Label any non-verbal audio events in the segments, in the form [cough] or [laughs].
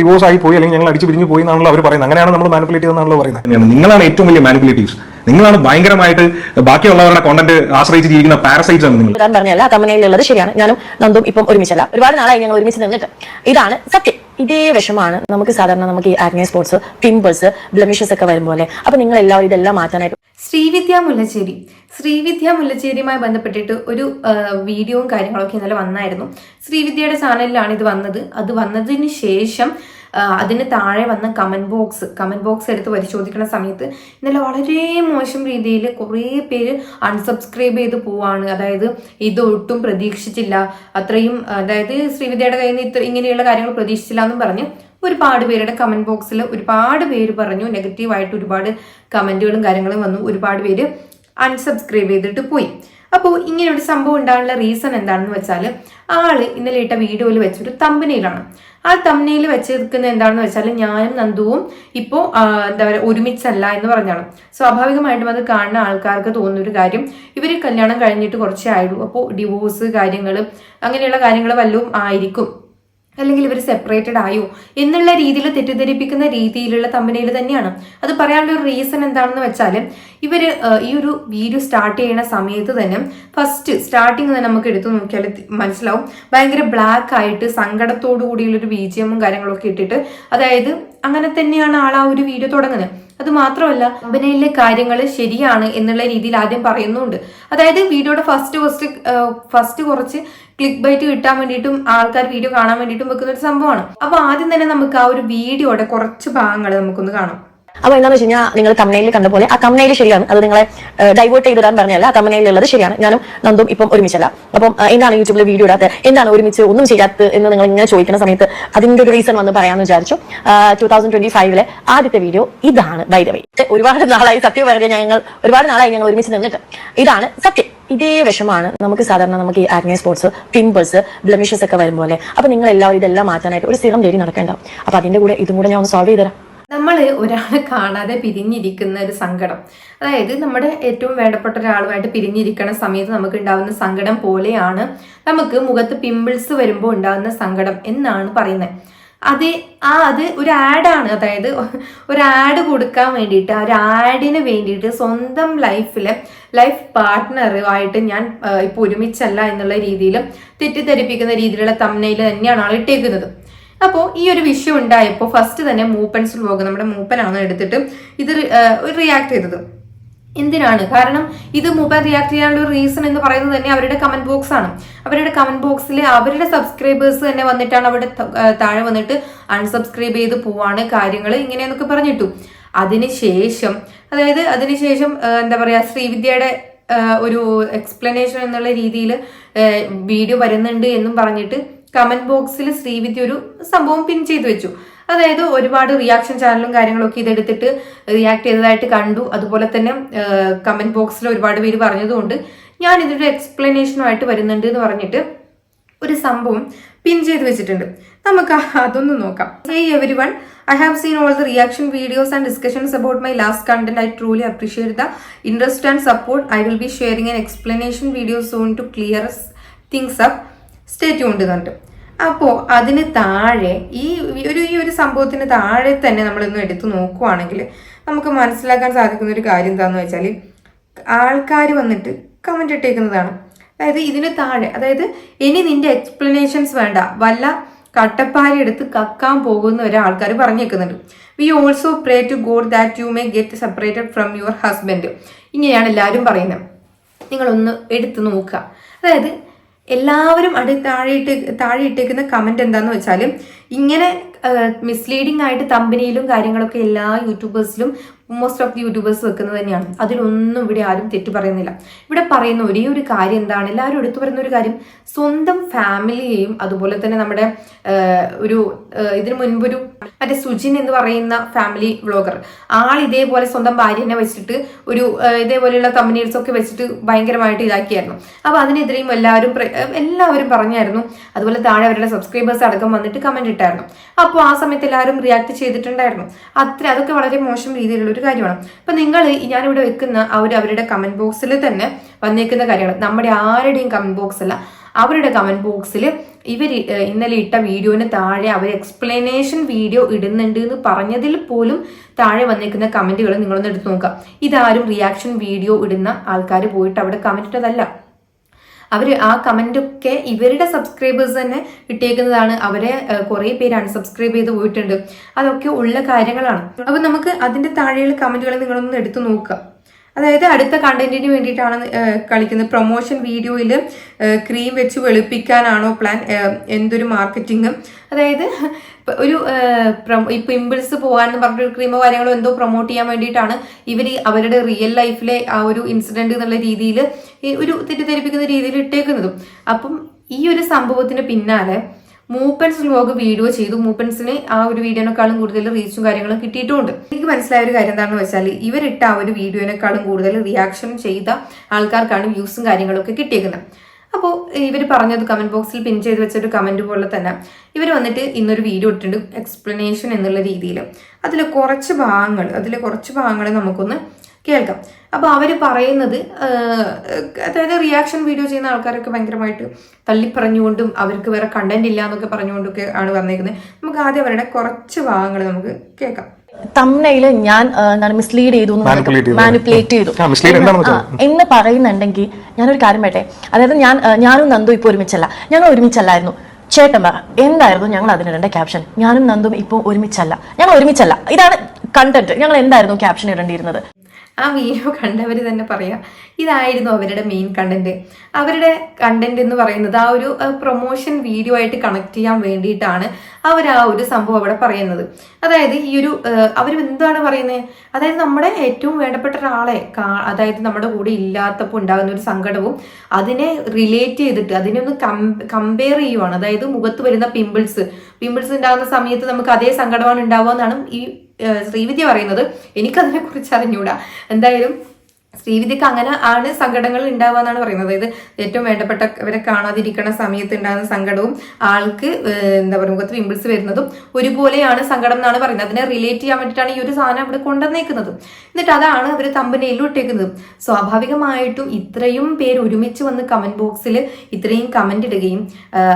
Divorce ആയി പോയി അല്ലെങ്കിൽ ഞങ്ങൾ അടിച്ചു പിരിഞ്ഞു പോയി എന്നാണല്ലോ അവർ പറയുന്നത്. അങ്ങനെയാണ് നമ്മൾ മാനിപ്പുലേറ്റ് ചെയ്തെന്നാണല്ലോ പറയുന്നത്. നിങ്ങളാണ് ഏറ്റവും വലിയ മാനിപ്പുലേറ്റീവ്സ് നിങ്ങളാണ് ഭയങ്കരമായിട്ട് ബാക്കിയുള്ളവരുടെ കോണ്ടന്റ് ആശ്രയിച്ച് ജീവിക്കുന്ന പാരസൈറ്റ്സ് ആണ് നിങ്ങൾ. പറഞ്ഞല്ല തമ്മനയിലുള്ളത് ശരിയാണ്. ഞാനും നന്ദും ഇപ്പം ഒരുമിച്ചല്ല. ഒരുപാട് നാളായി ഞങ്ങൾ ഒരുമിച്ച് നിന്നിട്ട്. ഇതാണ് സത്യം. ഇതേ വിഷമാണ് നമുക്ക് സാധാരണ നമുക്ക് ഈ ആഗ്നേ സ്പോർട്സ് പിമ്പിൾസ് ബ്ലമിഷസ് ഒക്കെ വരുമ്പോൾ അപ്പൊ നിങ്ങൾ എല്ലാവരും ഇതെല്ലാം മാറ്റാനായിട്ട് ശ്രീവിദ്യ മുല്ലശ്ശേരി ശ്രീവിദ്യ മുല്ലശ്ശേരിയുമായി ബന്ധപ്പെട്ടിട്ട് ഒരു വീഡിയോയും കാര്യങ്ങളൊക്കെ ഇന്നലെ വന്നായിരുന്നു. ശ്രീവിദ്യയുടെ ചാനലിലാണ് ഇത് വന്നത്. അത് വന്നതിന് ശേഷം അതിന് താഴെ വന്ന കമന്റ് ബോക്സ് കമന്റ് ബോക്സ് എടുത്ത് പരിശോധിക്കുന്ന സമയത്ത് ഇന്നലെ വളരെ മോശം രീതിയിൽ കുറേ പേര് അൺസബ്സ്ക്രൈബ് ചെയ്ത് പോവാണ്. അതായത് ഇത് ഒട്ടും പ്രതീക്ഷിച്ചില്ല. അത്രയും അതായത് ശ്രീവിദ്യയുടെ കയ്യിൽ നിന്ന് ഇത്ര ഇങ്ങനെയുള്ള കാര്യങ്ങൾ പ്രതീക്ഷിച്ചില്ല എന്നും പറഞ്ഞ് ഒരുപാട് പേരുടെ കമന്റ് ബോക്സിൽ ഒരുപാട് പേര് പറഞ്ഞു. നെഗറ്റീവായിട്ട് ഒരുപാട് കമന്റുകളും കാര്യങ്ങളും വന്നു. ഒരുപാട് പേര് അൺസബ്സ്ക്രൈബ് ചെയ്തിട്ട് പോയി. അപ്പോൾ ഇങ്ങനെ ഒരു സംഭവം ഉണ്ടാകാനുള്ള റീസൺ എന്താണെന്ന് വെച്ചാൽ ആൾ ഇന്നലെ ഇട്ട വീഡിയോയിൽ വെച്ചൊരു തമ്പനയിലാണ് ആ തമ്പനയിൽ വെച്ചിരിക്കുന്നത് എന്താണെന്ന് വെച്ചാൽ ഞാനും നന്ദുവും ഇപ്പോൾ എന്താ പറയുക ഒരുമിച്ചല്ല എന്ന് പറഞ്ഞാണ്. സ്വാഭാവികമായിട്ടും അത് കാണുന്ന ആൾക്കാർക്ക് തോന്നുന്ന ഒരു കാര്യം ഇവർ കല്യാണം കഴിഞ്ഞിട്ട് കുറച്ചേ ആയുള്ളൂ. അപ്പോൾ ഡിവോഴ്സ് കാര്യങ്ങൾ അങ്ങനെയുള്ള കാര്യങ്ങൾ വല്ലതും ആയിരിക്കും. അല്ലെങ്കിൽ ഇവർ സെപ്പറേറ്റഡ് ആയോ എന്നുള്ള രീതിയിൽ തെറ്റിദ്ധരിപ്പിക്കുന്ന രീതിയിലുള്ള തമ്പനയിൽ തന്നെയാണ്. അത് പറയാനുള്ള ഒരു റീസൺ എന്താണെന്ന് വെച്ചാൽ ഇവർ ഈ ഒരു വീഡിയോ സ്റ്റാർട്ട് ചെയ്യുന്ന സമയത്ത് തന്നെ ഫസ്റ്റ് സ്റ്റാർട്ടിങ് തന്നെ നമുക്ക് എടുത്തു നോക്കിയാൽ മനസ്സിലാവും. ഭയങ്കര ബ്ലാക്ക് ആയിട്ട് സങ്കടത്തോടു കൂടിയുള്ളൊരു ബി ജി എമ്മും കാര്യങ്ങളൊക്കെ ഇട്ടിട്ട് അതായത് അങ്ങനെ തന്നെയാണ് ആൾ ആ ഒരു വീഡിയോ തുടങ്ങുന്നത് അത് മാത്രമല്ല കമ്പനിയിലെ കാര്യങ്ങൾ ശരിയാണ് എന്നുള്ള രീതിയിൽ ആദ്യം പറയുന്നുണ്ട്. അതായത് വീഡിയോയുടെ ഫസ്റ്റ് ഫസ്റ്റ് ഫസ്റ്റ് കുറച്ച് ക്ലിക്ക് ബൈറ്റ് കിട്ടാൻ വേണ്ടിയിട്ടും ആൾക്കാർ വീഡിയോ കാണാൻ വേണ്ടിയിട്ടും വെക്കുന്ന ഒരു സംഭവമാണ്. അപ്പൊ ആദ്യം തന്നെ നമുക്ക് ആ ഒരു വീഡിയോയുടെ കുറച്ച് ഭാഗങ്ങൾ നമുക്കൊന്ന് കാണാം. അപ്പൊ എന്താണെന്ന് വെച്ച് കഴിഞ്ഞാൽ നിങ്ങൾ തമ്മനയിൽ കണ്ട പോലെ ആ തമ്മനയിൽ ശരിയാണ്. അത് നിങ്ങളെ ഡൈവേർട്ട് ചെയ്തിടാൻ പറഞ്ഞല്ല ആ തമ്മനയിലുള്ളത് ശരിയാണ്. ഞാനും നന്ദും ഇപ്പം ഒരുമിച്ചല്ല. അപ്പം എന്താണ് യൂട്യൂബിൽ വീഡിയോ ഇടാത്തത് എന്താണ് ഒരുമിച്ച് ഒന്നും ചെയ്യാത്തത് എന്ന് നിങ്ങൾ ഇങ്ങനെ ചോദിക്കുന്ന സമയത്ത് അതിന്റെ ഒരു റീസൺ വന്ന് പറയാമെന്ന് വിചാരിച്ചു. ടൂ തൗസൻഡ് ട്വന്റി ഫൈവിലെ ആദ്യത്തെ വീഡിയോ ഇതാണ് ബൈ ദ വേ ഒരുപാട് നാളായി. സത്യം പറഞ്ഞ ഞങ്ങൾ ഒരുപാട് നാളായി ഞങ്ങൾ ഒരുമിച്ച് നിന്നിട്ട്. ഇതാണ് സത്യം. ഇതേ വിഷമാണ് നമുക്ക് സാധാരണ നമുക്ക് ഈ ആഗ്നേ സ്പോർട്സ് പിമ്പിൾസ് ബ്ലമിഷസ് ഒക്കെ വരുമ്പോലെ. അപ്പൊ നിങ്ങൾ എല്ലാവരും ഇതെല്ലാം മാറ്റാനായിട്ട് ഒരു സ്ഥിരം തേടി നടക്കേണ്ടാവും അപ്പൊ അതിന്റെ കൂടെ ഇതും കൂടെ ഞാൻ ഒന്ന് സോൾവ് ചെയ്തുതരാം നമ്മൾ ഒരാളെ കാണാതെ പിരിഞ്ഞിരിക്കുന്ന ഒരു സങ്കടം. അതായത് നമ്മുടെ ഏറ്റവും വേണ്ടപ്പെട്ട ഒരാളുമായിട്ട് പിരിഞ്ഞിരിക്കുന്ന സമയത്ത് നമുക്ക് ഉണ്ടാകുന്ന സങ്കടം പോലെയാണ് നമുക്ക് മുഖത്ത് പിമ്പിൾസ് വരുമ്പോൾ ഉണ്ടാകുന്ന സങ്കടം എന്നാണ് പറയുന്നത്. അത് ആ അത് ഒരു ആഡാണ്. അതായത് ഒരു ആഡ് കൊടുക്കാൻ വേണ്ടിയിട്ട് ആ ഒരു ആഡിന് വേണ്ടിയിട്ട് സ്വന്തം ലൈഫിലെ ലൈഫ് പാർട്ട്ണറുമായിട്ട് ഞാൻ ഇപ്പോൾ ഒരുമിച്ചല്ല എന്നുള്ള രീതിയിൽ തെറ്റിദ്ധരിപ്പിക്കുന്ന രീതിയിലുള്ള തമ്മനയിൽ തന്നെയാണ് ആൾ ഇട്ടേക്കുന്നത്. അപ്പോൾ ഈ ഒരു വിഷയം ഉണ്ടായപ്പോൾ ഫസ്റ്റ് തന്നെ മൂപ്പൻസ് പോകും നമ്മുടെ മൂപ്പനാണ് എടുത്തിട്ട് ഇത് റിയാക്ട് ചെയ്തത്. എന്തിനാണ്? കാരണം ഇത് മൂപ്പൻ റിയാക്ട് ചെയ്യാനുള്ള റീസൺ എന്ന് പറയുന്നത് തന്നെ അവരുടെ കമന്റ് ബോക്സ് ആണ്. അവരുടെ കമന്റ് ബോക്സിൽ അവരുടെ സബ്സ്ക്രൈബേഴ്സ് തന്നെ വന്നിട്ടാണ് അവിടെ താഴെ വന്നിട്ട് അൺസബ്സ്ക്രൈബ് ചെയ്ത് പോവാണ് കാര്യങ്ങൾ ഇങ്ങനെയെന്നൊക്കെ പറഞ്ഞിട്ടു. അതിനുശേഷം അതായത് അതിനുശേഷം എന്താ പറയാ ശ്രീവിദ്യയുടെ ഒരു എക്സ്പ്ലനേഷൻ എന്നുള്ള രീതിയിൽ വീഡിയോ വരുന്നുണ്ട് എന്നും പറഞ്ഞിട്ട് കമന്റ് ബോക്സിൽ ശ്രീവിദ്യ ഒരു സംഭവം പിൻ ചെയ്തു വെച്ചു. അതായത് ഒരുപാട് റിയാക്ഷൻ ചാനലും കാര്യങ്ങളൊക്കെ ഇതെടുത്തിട്ട് റിയാക്ട് ചെയ്തതായിട്ട് കണ്ടു. അതുപോലെ തന്നെ കമന്റ് ബോക്സിൽ ഒരുപാട് പേര് പറഞ്ഞതുകൊണ്ട് ഞാൻ ഇതിന്റെ എക്സ്പ്ലനേഷനുമായിട്ട് വരുന്നുണ്ട് എന്ന് പറഞ്ഞിട്ട് ഒരു സംഭവം പിൻ ചെയ്ത് വെച്ചിട്ടുണ്ട്. നമുക്ക് അതൊന്ന് നോക്കാം. Hey everyone I have seen all the reaction videos and discussions about my last content I truly appreciate the interest and support I will be sharing an explanation videos soon to clear things up stay tuned പറഞ്ഞിട്ട്. അപ്പോൾ അതിന് താഴെ ഈ ഒരു ഈ ഒരു സംഭവത്തിന് താഴെ തന്നെ നമ്മളൊന്ന് എടുത്തു നോക്കുവാണെങ്കിൽ നമുക്ക് മനസ്സിലാക്കാൻ സാധിക്കുന്ന ഒരു കാര്യം എന്താണെന്ന് വെച്ചാൽ ആൾക്കാർ വന്നിട്ട് കമന്റ് ഇട്ടേക്കുന്നതാണ്. അതായത് ഇതിന് താഴെ അതായത് ഇനി നിന്റെ എക്സ്പ്ലനേഷൻസ് വേണ്ട. വല്ല കട്ടപ്പാരി എടുത്ത് കക്കാൻ പോകുന്ന ഒരു ആൾക്കാർ പറഞ്ഞേക്കുന്നുണ്ട്. We also pray to God that you may get separated from your husband ഇങ്ങനെയാണ് എല്ലാവരും പറയുന്നത്. നിങ്ങളൊന്ന് എടുത്ത് നോക്കുക. അതായത് എല്ലാവരും അടി താഴെയിട്ട് താഴെ ഇട്ടേക്കുന്ന കമന്റ് എന്താന്ന് വെച്ചാൽ ഇങ്ങനെ മിസ്ലീഡിംഗ് ആയിട്ട് കമ്പനിയിലും കാര്യങ്ങളൊക്കെ എല്ലാ യൂട്യൂബേഴ്സിലും മോസ്റ്റ് ഓഫ് ദി യൂട്യൂബേഴ്സ് വെക്കുന്നത് തന്നെയാണ്. അതിലൊന്നും ഇവിടെ ആരും തെറ്റു പറയുന്നില്ല. ഇവിടെ പറയുന്ന ഒരേ ഒരു കാര്യം എന്താണ്? എല്ലാവരും എടുത്തു പറയുന്ന ഒരു കാര്യം സ്വന്തം ഫാമിലിയെയും അതുപോലെ തന്നെ നമ്മുടെ ഒരു ഇതിനു മുൻപൊരു മറ്റേ സുജിൻ എന്ന് പറയുന്ന ഫാമിലി വ്ളോഗർ ആൾ ഇതേപോലെ സ്വന്തം ഭാര്യനെ വെച്ചിട്ട് ഒരു ഇതേപോലെയുള്ള കമ്പനീസ് ഒക്കെ വെച്ചിട്ട് ഭയങ്കരമായിട്ട് ഇതാക്കിയായിരുന്നു. അപ്പൊ അതിനെതിരെയും എല്ലാവരും എല്ലാവരും പറഞ്ഞായിരുന്നു. അതുപോലെ താഴെ അവരുടെ സബ്സ്ക്രൈബേഴ്സ് അടക്കം വന്നിട്ട് കമന്റ് ഇട്ടായിരുന്നു. അപ്പോൾ ആ സമയത്ത് എല്ലാവരും റിയാക്ട് ചെയ്തിട്ടുണ്ടായിരുന്നു. അത്ര അതൊക്കെ വളരെ മോശം രീതിയിലുള്ള ഒരു കാര്യമാണ്. അപ്പൊ നിങ്ങൾ ഞാനിവിടെ വെക്കുന്ന അവർ അവരുടെ കമന്റ് ബോക്സിൽ തന്നെ വന്നേക്കുന്ന കാര്യങ്ങൾ നമ്മുടെ ആരുടെയും കമന്റ് ബോക്സ് അല്ല അവരുടെ കമന്റ് ബോക്സിൽ ഇവർ ഇന്നലെ ഇട്ട വീഡിയോന് താഴെ അവർ എക്സ്പ്ലനേഷൻ വീഡിയോ ഇടുന്നുണ്ട് എന്ന് പറഞ്ഞതിൽ പോലും താഴെ വന്നിരിക്കുന്ന കമന്റുകൾ നിങ്ങളൊന്ന് എടുത്ത് നോക്കാം ഇതാരും റിയാക്ഷൻ വീഡിയോ ഇടുന്ന ആൾക്കാർ പോയിട്ട് അവിടെ കമന്റ് ഇട്ടതല്ല. അവർ ആ കമന്റ് ഒക്കെ ഇവരുടെ സബ്സ്ക്രൈബേഴ്സ് തന്നെ ഇട്ടേക്കുന്നതാണ് അവരെ കുറേ പേര് അൺസബ്സ്ക്രൈബ് ചെയ്ത് പോയിട്ടുണ്ട്. അതൊക്കെ ഉള്ള കാര്യങ്ങളാണ്. അപ്പോൾ നമുക്ക് അതിന്റെ താഴെയുള്ള കമന്റുകൾ നിങ്ങളൊന്ന് എടുത്തു നോക്കുക അതായത് അടുത്ത കണ്ടന്റിന് വേണ്ടിയിട്ടാണ് കളിക്കുന്നത് പ്രൊമോഷൻ വീഡിയോയിൽ ക്രീം വെച്ച് വെളുപ്പിക്കാനാണോ പ്ലാൻ എന്തൊരു മാർക്കറ്റിംഗ് അതായത് ഒരു ഈ പിമ്പിൾസ് പോകാനെന്ന് പറഞ്ഞിട്ട് ക്രീമോ കാര്യങ്ങളോ എന്തോ പ്രൊമോട്ട് ചെയ്യാൻ വേണ്ടിയിട്ടാണ് ഇവർ അവരുടെ റിയൽ ലൈഫിലെ ആ ഒരു ഇൻസിഡന്റ് എന്നുള്ള രീതിയിൽ ഒരു തെറ്റിദ്ധരിപ്പിക്കുന്ന രീതിയിൽ ഇട്ടേക്കുന്നതും. അപ്പം ഈ ഒരു സംഭവത്തിന് പിന്നാലെ മൂപ്പൻസ് വ്ലോഗ് വീഡിയോ ചെയ്തു. മൂപ്പൻസിന് ആ ഒരു വീഡിയോനേക്കാളും കൂടുതൽ റീച്ചും കാര്യങ്ങളും കിട്ടിയിട്ടുണ്ട്. എനിക്ക് മനസ്സിലായ ഒരു കാര്യം എന്താണെന്ന് വെച്ചാൽ ഇവരിട്ട ആ ഒരു വീഡിയോനേക്കാളും കൂടുതൽ റിയാക്ഷൻ ചെയ്ത ആൾക്കാർക്കാണ് വ്യൂസും കാര്യങ്ങളൊക്കെ കിട്ടിയേക്കുന്നത്. അപ്പോൾ ഇവർ പറഞ്ഞത് കമന്റ് ബോക്സിൽ പിൻ ചെയ്ത് വെച്ചൊരു കമന്റ് പോലെ തന്നെ ഇവർ വന്നിട്ട് ഇന്നൊരു വീഡിയോ ഇട്ടിട്ടുണ്ട്. എക്സ്പ്ലനേഷൻ എന്നുള്ള രീതിയിൽ അതിൽ കുറച്ച് ഭാഗങ്ങൾ അതിൽ കുറച്ച് ഭാഗങ്ങൾ നമുക്കൊന്ന് കേൾക്കാം. അപ്പോൾ അവർ പറയുന്നത് അതായത് റിയാക്ഷൻ വീഡിയോ ചെയ്യുന്ന ആൾക്കാരൊക്കെ ഭയങ്കരമായിട്ട് തള്ളിപ്പറഞ്ഞുകൊണ്ടും അവർക്ക് വേറെ കണ്ടന്റ് ഇല്ല എന്നൊക്കെ പറഞ്ഞുകൊണ്ടൊക്കെ ആണ് വന്നേക്കുന്നത് നമുക്ക് ആദ്യം അവരുടെ കുറച്ച് ഭാഗങ്ങൾ നമുക്ക് കേൾക്കാം. തമ്മനയിൽ ഞാൻ എന്താണ് മിസ്ലീഡ് ചെയ്തു മാനിപ്പുലേറ്റ് ചെയ്തു. എന്ന് പറയുന്നുണ്ടെങ്കിൽ ഞാനൊരു കാര്യം വേട്ടെ അതായത് ഞാൻ ഞാനും നന്ദു ഇപ്പോൾ ഒരുമിച്ചല്ല. ഞങ്ങൾ ഒരുമിച്ചല്ലായിരുന്നു. ചേട്ടൻ പറ എന്തായിരുന്നു ഞങ്ങൾ അതിനിടേണ്ട ക്യാപ്ഷൻ ഞാനും നന്ദും ഇപ്പോൾ ഒരുമിച്ചല്ല. ഞങ്ങൾ ഒരുമിച്ചല്ല. ഇതാണ് കണ്ടന്റ് ഞങ്ങൾ എന്തായിരുന്നു ക്യാപ്ഷൻ ഇടേണ്ടിയിരുന്നത്? ആ വീഡിയോ കണ്ടവർ തന്നെ പറയാം ഇതായിരുന്നു അവരുടെ മെയിൻ കണ്ടന്റ് അവരുടെ കണ്ടന്റ് എന്ന് പറയുന്നത് ആ ഒരു പ്രൊമോഷൻ വീഡിയോ ആയിട്ട് കണക്ട് ചെയ്യാൻ വേണ്ടിയിട്ടാണ് അവർ ആ ഒരു സംഭവം അവിടെ പറയുന്നത്. അതായത് ഈ ഒരു അവർ എന്താണ് പറയുന്നത് അതായത് നമ്മുടെ ഏറ്റവും വേണ്ടപ്പെട്ട ഒരാളെ അതായത് നമ്മുടെ കൂടെ ഇല്ലാത്തപ്പോൾ ഉണ്ടാകുന്ന ഒരു സങ്കടവും അതിനെ റിലേറ്റ് ചെയ്തിട്ട് അതിനെ ഒന്ന് കമ്പയർ ചെയ്യുവാണ്. അതായത് മുഖത്ത് വരുന്ന പിമ്പിൾസ് പിമ്പിൾസ് ഉണ്ടാകുന്ന സമയത്ത് നമുക്ക് അതേ സങ്കടമാണ് ഉണ്ടാവുക എന്നാണ് ഈ ശ്രീവിദ്യ പറയുന്നത് എനിക്കതിനെ കുറിച്ച് അറിഞ്ഞൂടാ എന്തായാലും ശ്രീവിദ്യക്ക് അങ്ങനെ ആണ് സങ്കടങ്ങൾ ഉണ്ടാവുക എന്നാണ് പറയുന്നത്. അതായത് ഏറ്റവും വേണ്ടപ്പെട്ടവരെ കാണാതിരിക്കുന്ന സമയത്ത് ഉണ്ടാകുന്ന സങ്കടവും ആൾക്ക് എന്താ പറയുക മുഖത്ത് പിമ്പിൾസ് വരുന്നതും ഒരുപോലെയാണ് സങ്കടം എന്നാണ് പറയുന്നത്. അതിനെ റിലേറ്റ് ചെയ്യാൻ വേണ്ടിയിട്ടാണ് ഈ ഒരു സാധനം അവിടെ കൊണ്ടുവന്നേക്കുന്നത്. എന്നിട്ട് അതാണ് അവർ തമ്പനയിലും ഇട്ടേക്കുന്നത്. സ്വാഭാവികമായിട്ടും ഇത്രയും പേര് ഒരുമിച്ച് വന്ന് കമന്റ് ബോക്സിൽ ഇത്രയും കമന്റ് ഇടുകയും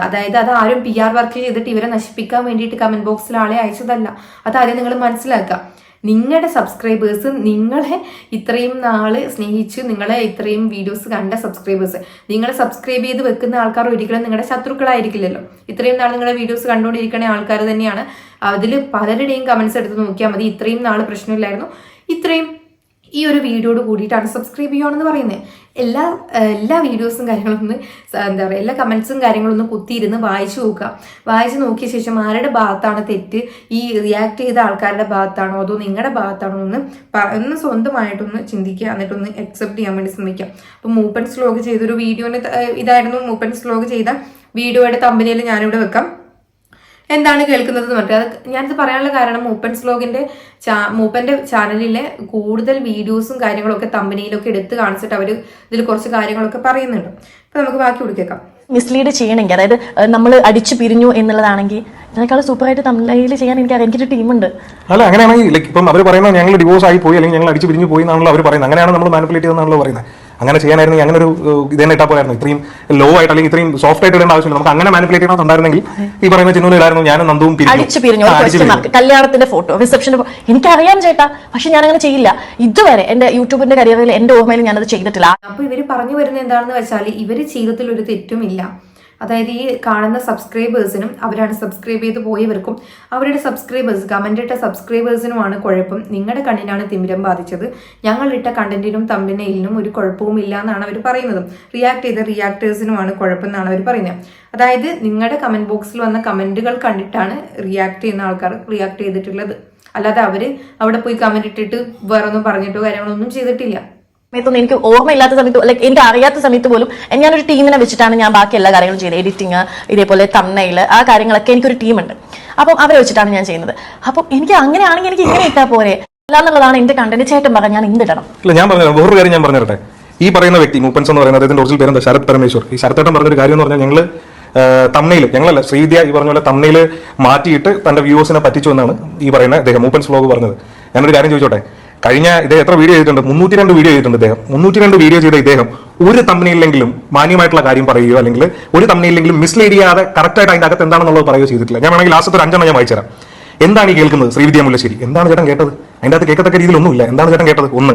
അതായത് അത് ആരും പി ആർ വർക്ക് ചെയ്തിട്ട് ഇവരെ നശിപ്പിക്കാൻ വേണ്ടിയിട്ട് കമന്റ് ബോക്സിൽ ആളെ അയച്ചതല്ല. അതാദ്യം നിങ്ങൾ മനസ്സിലാക്കുക. നിങ്ങളുടെ സബ്സ്ക്രൈബേഴ്സ് നിങ്ങളെ ഇത്രയും നാൾ സ്നേഹിച്ച് നിങ്ങളെ ഇത്രയും വീഡിയോസ് കണ്ട സബ്സ്ക്രൈബേഴ്സ് നിങ്ങളെ സബ്സ്ക്രൈബ് ചെയ്ത് വെക്കുന്ന ആൾക്കാർ ഒരിക്കലും നിങ്ങളുടെ ശത്രുക്കളായിരിക്കില്ലല്ലോ. ഇത്രയും നാൾ നിങ്ങളുടെ വീഡിയോസ് കണ്ടുകൊണ്ടിരിക്കുന്ന ആൾക്കാർ തന്നെയാണ്. അതിൽ പലരുടെയും കമൻസ് എടുത്ത് നോക്കിയാൽ മതി. ഇത്രയും നാൾ പ്രശ്നമില്ലായിരുന്നു. ഇത്രയും ഈ ഒരു വീഡിയോട് കൂടിയിട്ടാണ് സബ്സ്ക്രൈബ് ചെയ്യുകയാണെന്ന് പറയുന്നത്. എല്ലാ എല്ലാ വീഡിയോസും കാര്യങ്ങളും ഒന്ന് സ- എന്താ പറയുക എല്ലാ കമൻസും കാര്യങ്ങളും ഒന്ന് കുത്തിയിരുന്ന് വായിച്ചു നോക്കുക. വായിച്ചു നോക്കിയ ശേഷം ആരുടെ ഭാഗത്താണ് തെറ്റ്? ഈ റിയാക്ട് ചെയ്ത ആൾക്കാരുടെ ഭാഗത്താണോ അതോ നിങ്ങളുടെ ഭാഗത്താണോ എന്ന് ഒന്ന് സ്വന്തമായിട്ടൊന്ന് ചിന്തിക്കുക. എന്നിട്ടൊന്ന് അക്സെപ്റ്റ് ചെയ്യാൻ വേണ്ടി ശ്രമിക്കുക. അപ്പം മൂപ്പൻ സ്ലോഗ് ചെയ്തൊരു വീഡിയോനെ ഇതായിരുന്നു മൂപ്പൻ സ്ലോഗ് ചെയ്ത വീഡിയോയുടെ തമ്പനിയിൽ ഞാനിവിടെ വെക്കാം. എന്താണ് കേൾക്കുന്നത് എന്ന് പറഞ്ഞിട്ട് അത് ഞാനിത് പറയാനുള്ള കാരണം മൂപ്പൻ സ്ലോഗിന്റെ ചാ മൂപ്പന്റെ ചാനലിലെ കൂടുതൽ വീഡിയോസും കാര്യങ്ങളൊക്കെ തമ്പനിയിലൊക്കെ എടുത്ത് കാണിച്ചിട്ട് അവർ ഇതിൽ കുറച്ച് കാര്യങ്ങളൊക്കെ പറയുന്നുണ്ട്. അപ്പൊ നമുക്ക് ബാക്കി കൂടി കേൾക്കാം. മിസ്ലീഡ് ചെയ്യണമെങ്കിൽ അതായത് നമ്മൾ അടിച്ചു പിരിഞ്ഞു എന്നുള്ളതാണെങ്കിൽ ഇതിനേക്കാൾ സൂപ്പറായിട്ട് തമിഴിൽ ചെയ്യാൻ എനിക്കറിയാം എനിക്കൊരു ടീമുണ്ട്. അല്ല അങ്ങനെയാണെങ്കിൽ ലൈക്ക് ഇപ്പം അവർ പറയുന്നത് ഞങ്ങൾ ഡിവോഴ്സ് ആയി പോയി അല്ലെങ്കിൽ ഞങ്ങൾ അടിച്ചു പിരിഞ്ഞു പോയി എന്നാണല്ലോ അവർ പറയുന്നത്. അങ്ങനെയാണ് നമ്മൾ മാനിപ്പുലേറ്റ് ചെയ്തെന്നാണല്ലോ പറയുന്നത്. അങ്ങനെ ചെയ്യാനായിരുന്നു അങ്ങനെ ഒരു ഇത് തന്നെ ഇട്ടാൽ പോയായിരുന്നു ഇത്രയും ലോ ആയിട്ട് അല്ലെങ്കിൽ ഇത്രയും സോഫ്റ്റ് ആയിട്ട് ഇടേണ്ട ആവശ്യമില്ല. നമുക്ക് അങ്ങനെ മാനിപ്പുലേറ്റ് ചെയ്യണമെന്നുണ്ടായിരുന്നെങ്കിൽ ഈ പറയുന്ന ചിഹ്നം ഇടായിരുന്നു ഞാനും നന്ദുവും. അടിച്ചു പിരിഞ്ഞു. കല്യാണത്തിന്റെ ഫോട്ടോ റിസപ്ഷൻ എനിക്കറിയാം ചേട്ടാ പക്ഷെ ഞാൻ അങ്ങനെ ചെയ്യില്ല. ഇതുവരെ എന്റെ യൂട്യൂബിന്റെ കരിയറിൽ എന്റെ ഓർമ്മയിൽ ഞാനത് ചെയ്തിട്ടില്ല. അപ്പൊ ഇവർ പറഞ്ഞു വരുന്നത് എന്താണെന്ന് വെച്ചാൽ ഇവർ ജീവിതത്തിൽ ഒരു തെറ്റുമില്ല. അതായത് ഈ കാണുന്ന സബ്സ്ക്രൈബേഴ്സിനും അവരാണ് സബ്സ്ക്രൈബ് ചെയ്ത് പോയവർക്കും അവരുടെ സബ്സ്ക്രൈബേഴ്സ് കമന്റ് ഇട്ട സബ്സ്ക്രൈബേഴ്സിനുമാണ് കുഴപ്പം. നിങ്ങളുടെ കണ്ണിനാണ് തിമിരം ബാധിച്ചത്. ഞങ്ങൾ ഇട്ട കണ്ടന്റിനും തമ്പിനയിലിനും ഒരു കുഴപ്പവും ഇല്ല എന്നാണ് അവർ പറയുന്നത്. റിയാക്ട് ചെയ്ത റിയാക്ടേഴ്സിനുമാണ് കുഴപ്പം എന്നാണ് അവർ പറയുന്നത്. അതായത് നിങ്ങളുടെ കമന്റ് ബോക്സിൽ വന്ന കമന്റുകൾ കണ്ടിട്ടാണ് റിയാക്ട് ചെയ്യുന്ന ആൾക്കാർ റിയാക്ട് ചെയ്തിട്ടുള്ളത്. അല്ലാതെ അവർ അവിടെ പോയി കമന്റ് ഇട്ടിട്ട് വേറെ ഒന്നും പറഞ്ഞിട്ടോ കാര്യങ്ങളൊന്നും ചെയ്തിട്ടില്ല. സമയത്തൊന്നും എനിക്ക് ഓർമ്മയില്ലാത്ത സമയത്ത് ലൈക്ക് എനിക്ക് അറിയാത്ത സമയത്ത് പോലും ഞാനൊരു ടീമിനെ വെച്ചിട്ടാണ് ഞാൻ ബാക്കി എല്ലാ കാര്യങ്ങളും ചെയ്യുന്നത്. എഡിറ്റിങ് ഇതേപോലെ തന്നയിൽ ആ കാര്യങ്ങളൊക്കെ എനിക്കൊരു ടീമുണ്ട് അപ്പം അവരെ വെച്ചിട്ടാണ് ഞാൻ ചെയ്യുന്നത്. അപ്പം എനിക്ക് അങ്ങനെയാണെങ്കിൽ എനിക്ക് ഇങ്ങനെ ഇട്ടാൽ പോരെ. അല്ലാന്നുള്ളതാണ് എന്റെ കണ്ടന്റ് ചേട്ടൻ പറഞ്ഞ ഞാൻ എന്തിടണം ഇല്ല ഞാൻ പറഞ്ഞു വേറൊരു കാര്യം ഞാൻ പറഞ്ഞു തരട്ടെ? ഈ പറയുന്ന വ്യക്തി മൂപ്പൻസ് എന്ന് പറയുന്നത് അദ്ദേഹത്തിന്റെ ഒറിജിനൽ പേരെന്താ? ശരത് പരമേശ്വർ. ഈ ശരത്തേട്ടൻ പറഞ്ഞൊരു കാര്യം എന്ന് പറഞ്ഞാൽ ഞങ്ങൾ തമ്മയിൽ ഞങ്ങളല്ല ശ്രീവിദ്യ ഈ പറഞ്ഞ പോലെ തമ്മയിൽ മാറ്റിയിട്ട് തന്റെ വ്യൂവേഴ്സിനെ പറ്റിച്ചു എന്നാണ് ഈ പറയുന്ന അദ്ദേഹം മൂപ്പൻസ് വ്ലോഗ് പറഞ്ഞത്. ഞാനൊരു കാര്യം ചോദിച്ചോട്ടെ? കഴിഞ്ഞ ഇദ്ദേഹം എത്ര വീഡിയോ ചെയ്തിട്ടുണ്ട്? മുന്നൂറ്റി രണ്ട് വീഡിയോ ചെയ്തിട്ടുണ്ട് ഇദ്ദേഹം. മുന്നൂറ്റി രണ്ട് വീഡിയോ ചെയ്ത ഇദ്ദേഹം ഒരു തമ്മിലെങ്കിലും മാന്യമായിട്ടുള്ള കാര്യം പറയുകയോ അല്ലെങ്കിൽ ഒരു തമ്മിലെങ്കിലും മിസ്ലീഡ് ചെയ്യാതെ കറക്റ്റായിട്ട് അതിന്റെ അകത്ത് എന്താണെന്നുള്ളത് പറയുകയോ ചെയ്തിട്ടില്ല. ഞാൻ വേണമെങ്കിൽ ലാസ്റ്റ് ഒരു അഞ്ചെണ്ണം ഞാൻ വായിച്ചുതരാം. എന്താണ് ഈ കേൾക്കുന്നത്? ശ്രീവിദ്യ മുല്ലശ്ശേരി. എന്താണ് ചേട്ടൻ കേട്ടത്? അതിന്റെ അകത്ത് കേൾക്കത്തക്ക രീതിയിലൊന്നുമില്ല. എന്താണ് ചേട്ടൻ കേട്ടത്? ഒന്ന്.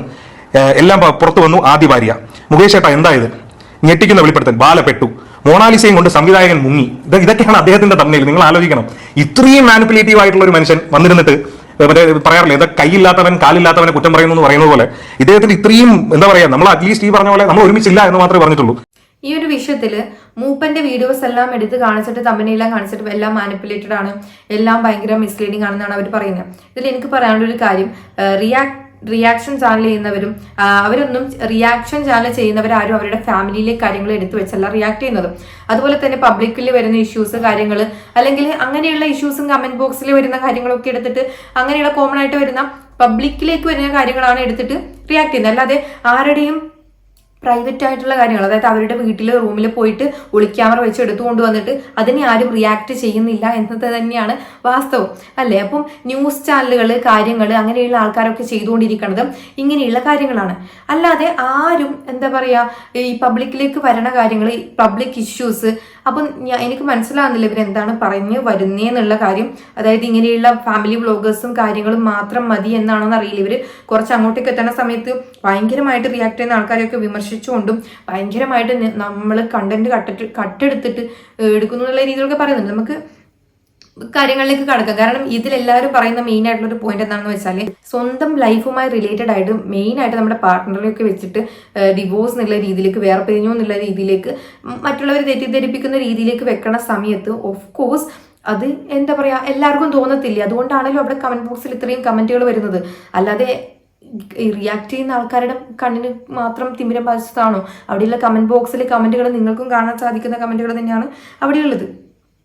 എല്ലാം പുറത്തു വന്നു ആദ്യ ഭാര്യ. മുകേഷ് ചേട്ടാ എന്തായത് ഞെട്ടിക്കുന്ന വെളിപ്പെടുത്തൽ. ബാലപ്പെട്ടു. മോണാലിസയും കൊണ്ട് സംവിധായകൻ മുങ്ങി. ഇത് ഇതൊക്കെയാണ് അദ്ദേഹത്തിന്റെ തമ്മിൽ നിങ്ങൾ ആലോചിക്കണം. ഇത്രയും മാനിപ്പുലേറ്റീവ് ആയിട്ടുള്ള ഒരു മനുഷ്യൻ വന്നിരുന്നിട്ട് മറ്റേ പറയാറില്ല? ഇത് കൈയില്ലാത്തവൻ കാലില്ലാത്തവനെ കുറ്റം പറയുന്നു എന്ന് പറയുന്നത് പോലെ ഇദ്ദേഹത്തിന്റെ ഇത്രയും എന്താ പറയാ നമ്മൾ അറ്റ്ലീസ്റ്റ് ഈ പറഞ്ഞ പോലെ നമ്മൾ ഒരുമിച്ചില്ല എന്ന് മാത്രമേ പറഞ്ഞിട്ടുള്ളൂ. ഈ ഒരു വിഷയത്തിൽ മൂപ്പന്റെ വീഡിയോസ് എല്ലാം എടുത്ത് കാണിച്ചിട്ട് തമ്പനെല്ലാം കാണിച്ചിട്ട് എല്ലാം മാനിപ്പുലേറ്റഡ് ആണ്. എല്ലാം ഭയങ്കര മിസ്ലീഡിംഗ് ആണെന്നാണ് അവർ പറയുന്നത്. ഇതിൽ എനിക്ക് പറയാനുള്ള ഒരു കാര്യം റിയാക്ട് റിയാക്ഷൻ ചാനൽ ചെയ്യുന്നവരും അവരൊന്നും റിയാക്ഷൻ ചാനൽ ചെയ്യുന്നവരാരും അവരുടെ ഫാമിലിയിലെ കാര്യങ്ങൾ എടുത്തു വെച്ചല്ല റിയാക്ട് ചെയ്യുന്നത്. അതുപോലെ തന്നെ പബ്ലിക്കിൽ വരുന്ന ഇഷ്യൂസ് കാര്യങ്ങൾ അല്ലെങ്കിൽ അങ്ങനെയുള്ള ഇഷ്യൂസും കമന്റ് ബോക്സിൽ വരുന്ന കാര്യങ്ങളൊക്കെ എടുത്തിട്ട് അങ്ങനെയുള്ള കോമൺ ആയിട്ട് വരുന്ന പബ്ലിക്കിലേക്ക് വരുന്ന കാര്യങ്ങളാണ് എടുത്തിട്ട് റിയാക്ട് ചെയ്യുന്നത്. അല്ലാതെ ആരുടെയും പ്രൈവറ്റ് ആയിട്ടുള്ള കാര്യങ്ങൾ. അതായത് അവരുടെ വീട്ടിൽ റൂമിൽ പോയിട്ട് ഒളിക്യാമറ വെച്ച് എടുത്തുകൊണ്ട് വന്നിട്ട് അതിനെ ആരും റിയാക്ട് ചെയ്യുന്നില്ല എന്നത് തന്നെയാണ് വാസ്തവം. അല്ലേ? അപ്പം ന്യൂസ് ചാനലുകൾ കാര്യങ്ങൾ അങ്ങനെയുള്ള ആൾക്കാരൊക്കെ ചെയ്തുകൊണ്ടിരിക്കുന്നത് ഇങ്ങനെയുള്ള കാര്യങ്ങളാണ്. അല്ലാതെ ആരും എന്താ പറയുക ഈ പബ്ലിക്കിലേക്ക് വരണ കാര്യങ്ങൾ പബ്ലിക് ഇഷ്യൂസ് അപ്പം ഞാൻ എനിക്ക് മനസ്സിലാകുന്നില്ല ഇവരെന്താണ് പറഞ്ഞു വരുന്നേന്നുള്ള കാര്യം. അതായത് ഇങ്ങനെയുള്ള ഫാമിലി വ്ളോഗേഴ്സും കാര്യങ്ങളും മാത്രം മതി എന്നാണോന്ന് അറിയില്ല. ഇവർ കുറച്ച് അങ്ങോട്ടേക്ക് എത്തുന്ന സമയത്ത് ഭയങ്കരമായിട്ട് റിയാക്ട് ചെയ്യുന്ന ആൾക്കാരെയൊക്കെ വിമർശിച്ചുകൊണ്ടും ഭയങ്കരമായിട്ട് നമ്മൾ കണ്ടന്റ് കട്ടിട്ട് കട്ടെടുത്തിട്ട് എടുക്കുന്നു എന്നുള്ള രീതിയിലൊക്കെ പറയുന്നുണ്ട്. നമുക്ക് കാര്യങ്ങളിലേക്ക് കടക്കാം കാരണം ഇതിലെല്ലാവരും പറയുന്ന മെയിൻ ആയിട്ടുള്ള ഒരു പോയിന്റ് എന്താണെന്ന് വെച്ചാൽ സ്വന്തം ലൈഫുമായി റിലേറ്റഡ് ആയിട്ട് മെയിൻ ആയിട്ട് നമ്മുടെ പാർട്ട്ണറെയൊക്കെ വെച്ചിട്ട് ഡിവോഴ്സ് എന്നുള്ള രീതിയിലേക്ക് വേറെ പിരിഞ്ഞു എന്നുള്ള രീതിയിലേക്ക് മറ്റുള്ളവർ തെറ്റിദ്ധരിപ്പിക്കുന്ന രീതിയിലേക്ക് വെക്കണ സമയത്ത് ഓഫ് കോഴ്സ് അത് എന്താ പറയാ എല്ലാവർക്കും തോന്നത്തില്ല? അതുകൊണ്ടാണല്ലോ അവിടെ കമന്റ് ബോക്സിൽ ഇത്രയും കമന്റുകൾ വരുന്നത്. അല്ലാതെ റിയാക്ട് ചെയ്യുന്ന ആൾക്കാരുടെ കണ്ണിന് മാത്രം തിമിരം ബാധിച്ചതാണോ? അവിടെയുള്ള കമന്റ് ബോക്സിലെ കമന്റുകൾ നിങ്ങൾക്കും കാണാൻ സാധിക്കുന്ന കമന്റുകൾ തന്നെയാണ് അവിടെയുള്ളത്.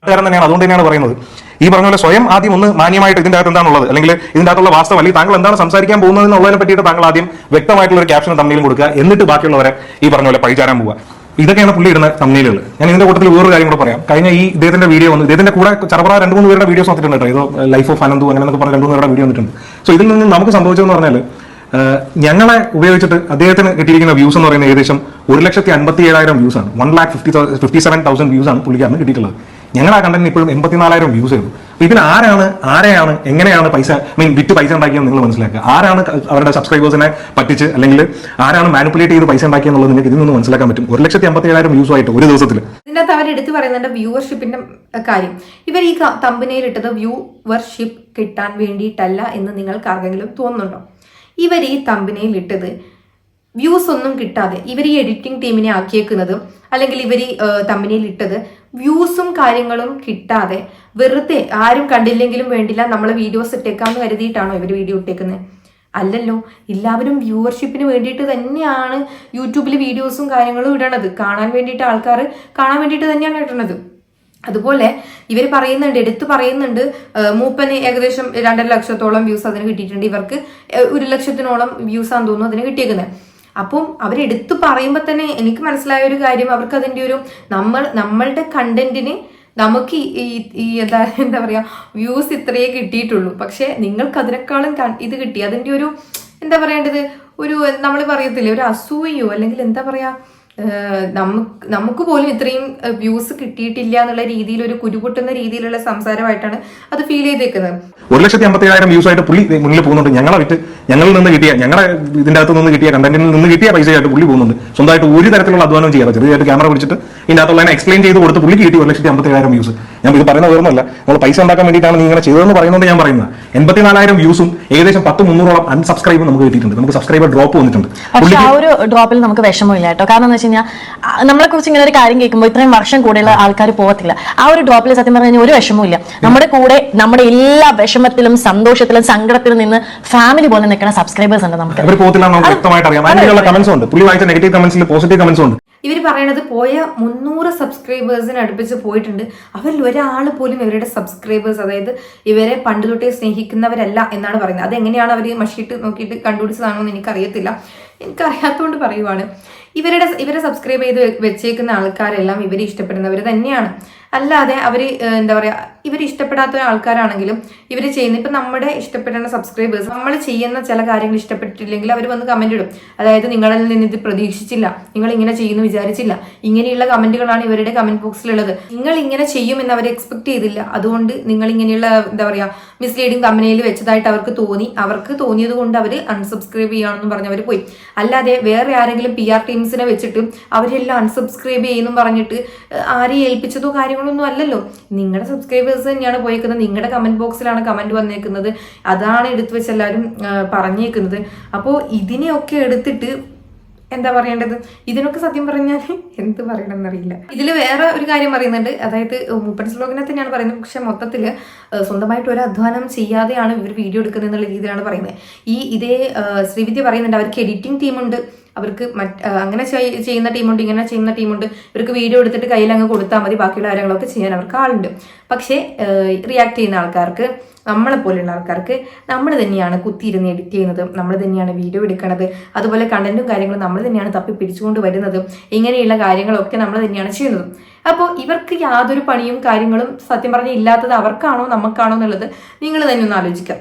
നാട്ടുകാരൻ തന്നെയാണ്. അതുകൊണ്ട് തന്നെയാണ് പറയുന്നത്. ഈ പറഞ്ഞ പോലെ സ്വയം ആദ്യം ഒന്ന് മാന്യമായിട്ട് ഇതിന്റെ അകത്ത് എന്താണുള്ളത്? അല്ലെങ്കിൽ ഇതിന്റെ അകത്തുള്ള വാസ്തവം അല്ലെങ്കിൽ താങ്കൾ എന്താണ് സംസാരിക്കാൻ പോകുന്നത് എന്നുള്ളതിനെ പറ്റിയിട്ട് താങ്കൾ ആദ്യം വ്യക്തമായിട്ടുള്ള ഒരു ക്യാപ്ഷൻ തമ്മിലും കൊടുക്കുക. എന്നിട്ട് ബാക്കിയുള്ളവരെ ഈ പറഞ്ഞ പോലെ പഴിചാരാൻ പോവുക. ഇതൊക്കെയാണ് പുള്ളി ഇടുന്ന തമ്മിലുകൾ ഞാൻ ഇതിന്റെ കൂട്ടത്തിൽ വേറൊരു കാര്യം കൂടെ പറയാം. കഴിഞ്ഞ ഈ ഇദ്ദേഹത്തിന്റെ വീഡിയോ വന്നു. ഇദ്ദേഹത്തിന്റെ കൂടെ ചറപറ രണ്ട് മൂന്ന് പേരുടെ വീഡിയോസ് വന്നിട്ടുണ്ട് കേട്ടോ. ലൈഫ് ഓഫ് അനന്തു അങ്ങനെ പറഞ്ഞ രണ്ട് മൂന്ന് പേരുടെ വീഡിയോ വന്നിട്ടുണ്ട്. സോ ഇതിൽ നിന്ന് നമുക്ക് സംഭവിച്ചതെന്ന് പറഞ്ഞാൽ ഞങ്ങളെ ഉപയോഗിച്ചിട്ട് അദ്ദേഹത്തിന് കിട്ടിയിരിക്കുന്ന വ്യൂസ് എന്ന് പറയുന്നത് ഏകദേശം ഒരു ലക്ഷത്തി അൻപത്തി ഏഴായിരം വ്യൂസ് ആണ്. One lakh fifty fifty seven thousand views ആണ് പുള്ളിക്കാരന് കിട്ടിയിട്ടുള്ളത്. ഞങ്ങൾ ആ കണ്ടന്റ് ഇപ്പോഴും എൺപത്തിനാലായിരം വ്യൂസ് ആയിരുന്നു അപ്പൊ ഇതിന് ആരാണ് ആരെയാണ് എങ്ങനെയാണ് പൈസ മീൻ വിറ്റ് പൈസ ഉണ്ടാക്കിയെന്ന് നിങ്ങൾ മനസ്സിലാക്കുക. ആരാണ് അവരുടെ സബ്സ്ക്രൈബേഴ്സിനെ പറ്റിച്ച് അല്ലെങ്കിൽ ആരാണ് മാനിപ്പുലേറ്റ് ചെയ്ത് പൈസ ഉണ്ടാക്കിയെന്നുള്ളത് നിങ്ങൾക്ക് ഇതിൽ നിന്ന് മനസ്സിലാക്കാൻ പറ്റും. ഒരു ലക്ഷത്തി അമ്പത്തി ഏഴായിരം വ്യൂസ് ആയിട്ട് ഒരു ദിവസത്തിൽ ഇതിനകത്ത് അവർ എടുത്തു പറയുന്നുണ്ട് വ്യൂവർഷിപ്പിന്റെ കാര്യം. ഇവർ ഈ തമ്പനയിൽ ഇട്ടത് വ്യൂവർഷിപ്പ് കിട്ടാൻ വേണ്ടിയിട്ടല്ല എന്ന് നിങ്ങൾക്ക് ആർക്കെങ്കിലും തോന്നുന്നുണ്ടോ? ഇവർ ഈ തമ്പനയിൽ ഇട്ടത്. വ്യൂസ് ഒന്നും കിട്ടാതെ ഇവർ ഈ എഡിറ്റിംഗ് ടീമിനെ ആക്കിയേക്കുന്നത് അല്ലെങ്കിൽ ഇവർ ഈ തമ്പനയിൽ ഇട്ടത് വ്യൂസും കാര്യങ്ങളും കിട്ടാതെ വെറുതെ ആരും കണ്ടില്ലെങ്കിലും വേണ്ടില്ല നമ്മൾ വീഡിയോസ് ഇട്ടേക്കാന്ന് കരുതിയിട്ടാണോ ഇവർ വീഡിയോ ഇട്ടേക്കുന്നത് അല്ലല്ലോ എല്ലാവരും വ്യൂവർഷിപ്പിന് വേണ്ടിയിട്ട് തന്നെയാണ് യൂട്യൂബിൽ വീഡിയോസും കാര്യങ്ങളും ഇടണത്. കാണാൻ വേണ്ടിയിട്ട് ആൾക്കാർ കാണാൻ വേണ്ടിയിട്ട് തന്നെയാണ് ഇടണത്. അതുപോലെ ഇവർ പറയുന്നുണ്ട് എടുത്തു പറയുന്നുണ്ട് മൂപ്പന് ഏകദേശം രണ്ടര ലക്ഷത്തോളം വ്യൂസ് അതിന് കിട്ടിയിട്ടുണ്ട്. ഇവർക്ക് ഒരു ലക്ഷത്തിനോളം വ്യൂസ് ആണെന്ന് തോന്നുന്നു അതിന് കിട്ടിയേക്കുന്നത് അപ്പം അവരെടുത്തു പറയുമ്പോൾ തന്നെ എനിക്ക് മനസ്സിലായ ഒരു കാര്യം അവർക്ക് അതിന്റെ ഒരു നമ്മൾ നമ്മളുടെ കണ്ടന്റിന് നമുക്ക് ഈ- എന്താ എന്താ പറയുക വ്യൂസ് ഇത്രയേ കിട്ടിയിട്ടുള്ളൂ. പക്ഷെ നിങ്ങൾക്ക് അതിനേക്കാളും ഇത് കിട്ടി. അതിന്റെ ഒരു എന്താ പറയേണ്ടത്? ഒരു നമ്മൾ പറയത്തില്ലേ ഒരു അസൂയോ അല്ലെങ്കിൽ എന്താ പറയാ ഏഹ് നമുക്ക് നമുക്ക് പോലും ഇത്രയും വ്യൂസ് കിട്ടിയിട്ടില്ല എന്നുള്ള രീതിയിൽ ഒരു കുരുപൊട്ടുന്ന രീതിയിലുള്ള സംസാരമായിട്ടാണ് അത് ഫീൽ ചെയ്തേക്കുന്നത്. ഒരു ലക്ഷത്തി അമ്പത്തി ഏഴായിരം വ്യൂസ് ആയിട്ട് പുള്ളി മുന്നിൽ പോകുന്നുണ്ട്. ഞങ്ങളെ വിട്ട് ഞങ്ങളിൽ നിന്ന് കിട്ടിയ ഞങ്ങളുടെ ഇതിന്റെ അകത്ത് നിന്ന് കിട്ടിയ കണ്ടന്റിൽ നിന്ന് കിട്ടിയ പൈസയായിട്ട് പുള്ളി പോകുന്നുണ്ട്. സ്വന്തമായിട്ട് ഒരു തരത്തിലുള്ള അധ്വാനം ചെയ്യാതെ ചെറിയതായിട്ട് ക്യാമറ പിടിച്ചിട്ട് ഇതിന്റെ അകത്തുള്ള എക്സ്പ്ലെയിൻ ചെയ്ത് കൊടുത്ത് പുള്ളിക്ക് കിട്ടി ഒരു ലക്ഷത്തി അമ്പത്തി ഏഴായിരം വ്യൂസ് ഞാൻ ഇത് പറയുന്ന വേറൊന്നുമല്ല നമ്മൾ പൈസ ഉണ്ടാക്കാൻ വേണ്ടിയിട്ടാണ് നീ ഇങ്ങനെ ചെയ്തതെന്ന് പറയുന്നത് ഞാൻ പറയുന്നത്. എൺപത്തിനാലായിരം വ്യൂസും ഏകദേശം പത്ത് മുന്നൂറോളം അൺസബ്സ്ക്രൈബും നമുക്ക് കിട്ടിയിട്ടുണ്ട്. നമുക്ക് സബ്സ്ക്രൈബർ ഡ്രോപ്പ് വന്നിട്ടുണ്ട്. പക്ഷേ ആ ഒരു ഡ്രോപ്പിൽ നമുക്ക് വിഷമമില്ല കേട്ടോ. കാരണം എന്ന് വെച്ച് കഴിഞ്ഞാൽ നമ്മളെ കുറിച്ച് ഇങ്ങനെ ഒരു കാര്യം കേൾക്കുമ്പോൾ ഇത്രയും വർഷം കൂടെയുള്ള ആൾക്കാർ പോകത്തില്ല. ആ ഒരു ഡ്രോപ്പിൽ സത്യം പറഞ്ഞു കഴിഞ്ഞാൽ ഒരു വിഷമവും ഇല്ല നമ്മുടെ കൂടെ നമ്മുടെ എല്ലാ വിഷമത്തിലും സന്തോഷത്തിലും സങ്കടത്തിലും നിന്ന് ഫാമിലി പോലെ നിൽക്കുന്ന സബ്സ്ക്രൈബേഴ്സ് ഉണ്ട് നമുക്ക്. പോകത്തില്ല വ്യക്തമായിട്ട് അറിയാം. അതിനുള്ള കമന്റ്സ് ഉണ്ട്. പുള്ളി വായിച്ച നെഗറ്റീവ് കമന്റ്സിൽ പോസിറ്റീവ് കമന്റ്സ് ഉണ്ട്. ഇവർ പറയണത് പോയ മുന്നൂറ് സബ്സ്ക്രൈബേഴ്സിന് അടുപ്പിച്ച് പോയിട്ടുണ്ട്. അവരിൽ ഒരാൾ പോലും ഇവരുടെ സബ്സ്ക്രൈബേഴ്സ് അതായത് ഇവരെ പണ്ട് തൊട്ടേ സ്നേഹിക്കുന്നവരല്ല എന്നാണ് പറയുന്നത്. അതെങ്ങനെയാണ് അവർ മഷിയിട്ട് നോക്കിയിട്ട് കണ്ടുപിടിച്ചതാണോ എന്ന് എനിക്കറിയത്തില്ല. എനിക്കറിയാത്തതുകൊണ്ട് പറയുവാണ്. ഇവരുടെ ഇവരെ സബ്സ്ക്രൈബ് ചെയ്ത് വെച്ചേക്കുന്ന ആൾക്കാരെല്ലാം ഇവരെ ഇഷ്ടപ്പെടുന്നവർ തന്നെയാണ്. അല്ലാതെ അവർ എന്താ പറയുക ഇവർ ഇഷ്ടപ്പെടാത്ത ആൾക്കാരാണെങ്കിലും ഇവർ ചെയ്യുന്ന ഇപ്പം നമ്മുടെ ഇഷ്ടപ്പെടുന്ന സബ്സ്ക്രൈബേഴ്സ് നമ്മൾ ചെയ്യുന്ന ചില കാര്യങ്ങൾ ഇഷ്ടപ്പെട്ടില്ലെങ്കിൽ അവർ വന്ന് കമന്റ് ഇടും. അതായത് നിങ്ങളിൽ നിന്ന് ഇത് പ്രതീക്ഷിച്ചില്ല നിങ്ങൾ ഇങ്ങനെ ചെയ്യുന്നു വിചാരിച്ചില്ല. ഇങ്ങനെയുള്ള കമന്റുകളാണ് ഇവരുടെ കമന്റ് ബോക്സിലുള്ളത് നിങ്ങൾ ഇങ്ങനെ ചെയ്യുമെന്ന് അവർ എക്സ്പെക്ട് ചെയ്തില്ല. അതുകൊണ്ട് നിങ്ങൾ ഇങ്ങനെയുള്ള എന്താ പറയുക മിസ്ലീഡിങ് കമ്പനിയിൽ വെച്ചതായിട്ട് അവർക്ക് തോന്നി. അവർക്ക് തോന്നിയത് കൊണ്ട് അവർ അൺസബ്സ്ക്രൈബ് ചെയ്യണമെന്ന് പറഞ്ഞ് അവർ പോയി. അല്ലാതെ വേറെ ആരെങ്കിലും പി ആർ ടീംസിനെ വെച്ചിട്ട് അവരെല്ലാം അൺസബ്സ്ക്രൈബ് ചെയ്യുന്നു പറഞ്ഞിട്ട് ആരെയും ഏൽപ്പിച്ചതോ കാര്യങ്ങളൊന്നും അല്ലല്ലോ. നിങ്ങളുടെ സബ്സ്ക്രൈബേഴ്സ് തന്നെയാണ് പോയേക്കുന്നത്. നിങ്ങളുടെ കമന്റ് ബോക്സിലാണ് കമന്റ് വന്നേക്കുന്നത്. അതാണ് എടുത്തു വെച്ച് എല്ലാവരും പറഞ്ഞേക്കുന്നത്. അപ്പോൾ ഇതിനെയൊക്കെ എടുത്തിട്ട് എന്താ പറയേണ്ടത്? ഇതിനൊക്കെ സത്യം പറഞ്ഞാൽ എന്ത് പറയണമെന്ന് അറിയില്ല ഇതിൽ വേറെ ഒരു കാര്യം പറയുന്നുണ്ട്. അതായത് മുപ്പൻ സ്ലോഗനെ തന്നെയാണ് പറയുന്നത്. പക്ഷെ മൊത്തത്തിൽ സ്വന്തമായിട്ട് ഒരു അധ്വാനം ചെയ്യാതെയാണ് ഇവർ വീഡിയോ എടുക്കുന്നത് എന്നുള്ള രീതിയിലാണ് പറയുന്നത്. ഈ ഇതേ ശ്രീവിദ്യ പറയുന്നുണ്ട്. അവർക്ക് എഡിറ്റിംഗ് ടീമുണ്ട് അവർക്ക് മറ്റ് അങ്ങനെ ചെയ്യുന്ന ടീമുണ്ട് ഇങ്ങനെ ചെയ്യുന്ന ടീമുണ്ട് ഇവർക്ക് വീഡിയോ എടുത്തിട്ട് കയ്യിൽ അങ്ങ് കൊടുത്താൽ മതി ബാക്കിയുള്ള കാര്യങ്ങളൊക്കെ ചെയ്യാൻ അവർക്ക് ആളുണ്ട്. പക്ഷേ റിയാക്ട് ചെയ്യുന്ന ആൾക്കാർക്ക് നമ്മളെ പോലെയുള്ള ആൾക്കാർക്ക് നമ്മൾ തന്നെയാണ് കുത്തിയിരുന്ന് എഡിറ്റ് ചെയ്യുന്നത് നമ്മൾ തന്നെയാണ് വീഡിയോ എടുക്കുന്നത് അതുപോലെ കണ്ടന്റും കാര്യങ്ങളും നമ്മൾ തന്നെയാണ് തപ്പി പിടിച്ചുകൊണ്ട് വരുന്നത് ഇങ്ങനെയുള്ള കാര്യങ്ങളൊക്കെ നമ്മൾ തന്നെയാണ് ചെയ്യുന്നത്. അപ്പോൾ ഇവർക്ക് യാതൊരു പണിയും കാര്യങ്ങളും സത്യം പറഞ്ഞാൽ ഇല്ലാത്തത് അവർക്കാണോ നമുക്കാണോ എന്നുള്ളത് നിങ്ങൾ തന്നെ ഒന്ന് ആലോചിക്കുക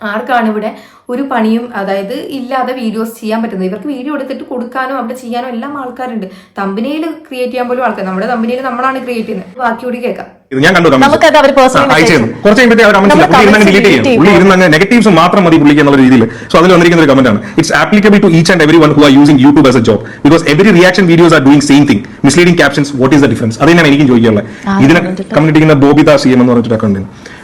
ആർക്കാണ് ഇവിടെ ഒരു പണിയും അതായത് ഇല്ലാതെ വീഡിയോസ് ചെയ്യാൻ പറ്റുന്നത്? ഇവർക്ക് വീഡിയോ എടുത്തിട്ട് കൊടുക്കാനോ അവിടെ ചെയ്യാനോ എല്ലാം ആൾക്കാരുണ്ട്. തമ്പനിയിൽ ക്രിയേറ്റ് ചെയ്യാൻ പോലും ആൾക്കാർ നമ്മുടെ തമ്പനിയിൽ നമ്മളാണ് ക്രിയേറ്റ് ചെയ്യുന്നത്. ബാക്കി കൂടി കേൾക്കാം. ഇത് ഞാൻ കണ്ടു നെഗറ്റീവ്സ് മാത്രം മതി പുള്ളിക്ക് എന്നുള്ള രീതിയിൽ. സോ അതിൽ വന്നിരിക്കുന്ന ഒരു കമന്റ് ആണ്. It's applicable to each and every one who are using YouTube as a job because every reaction videos are doing same thing misleading captions what is the difference അത് തന്നെയാണ് എനിക്കും ചോദിക്കാനുള്ളത്. ഇതിനെ കമ്മ്യൂണിറ്റിക്കുന്ന ബോബിത സി എം എന്ന് പറഞ്ഞിട്ട് account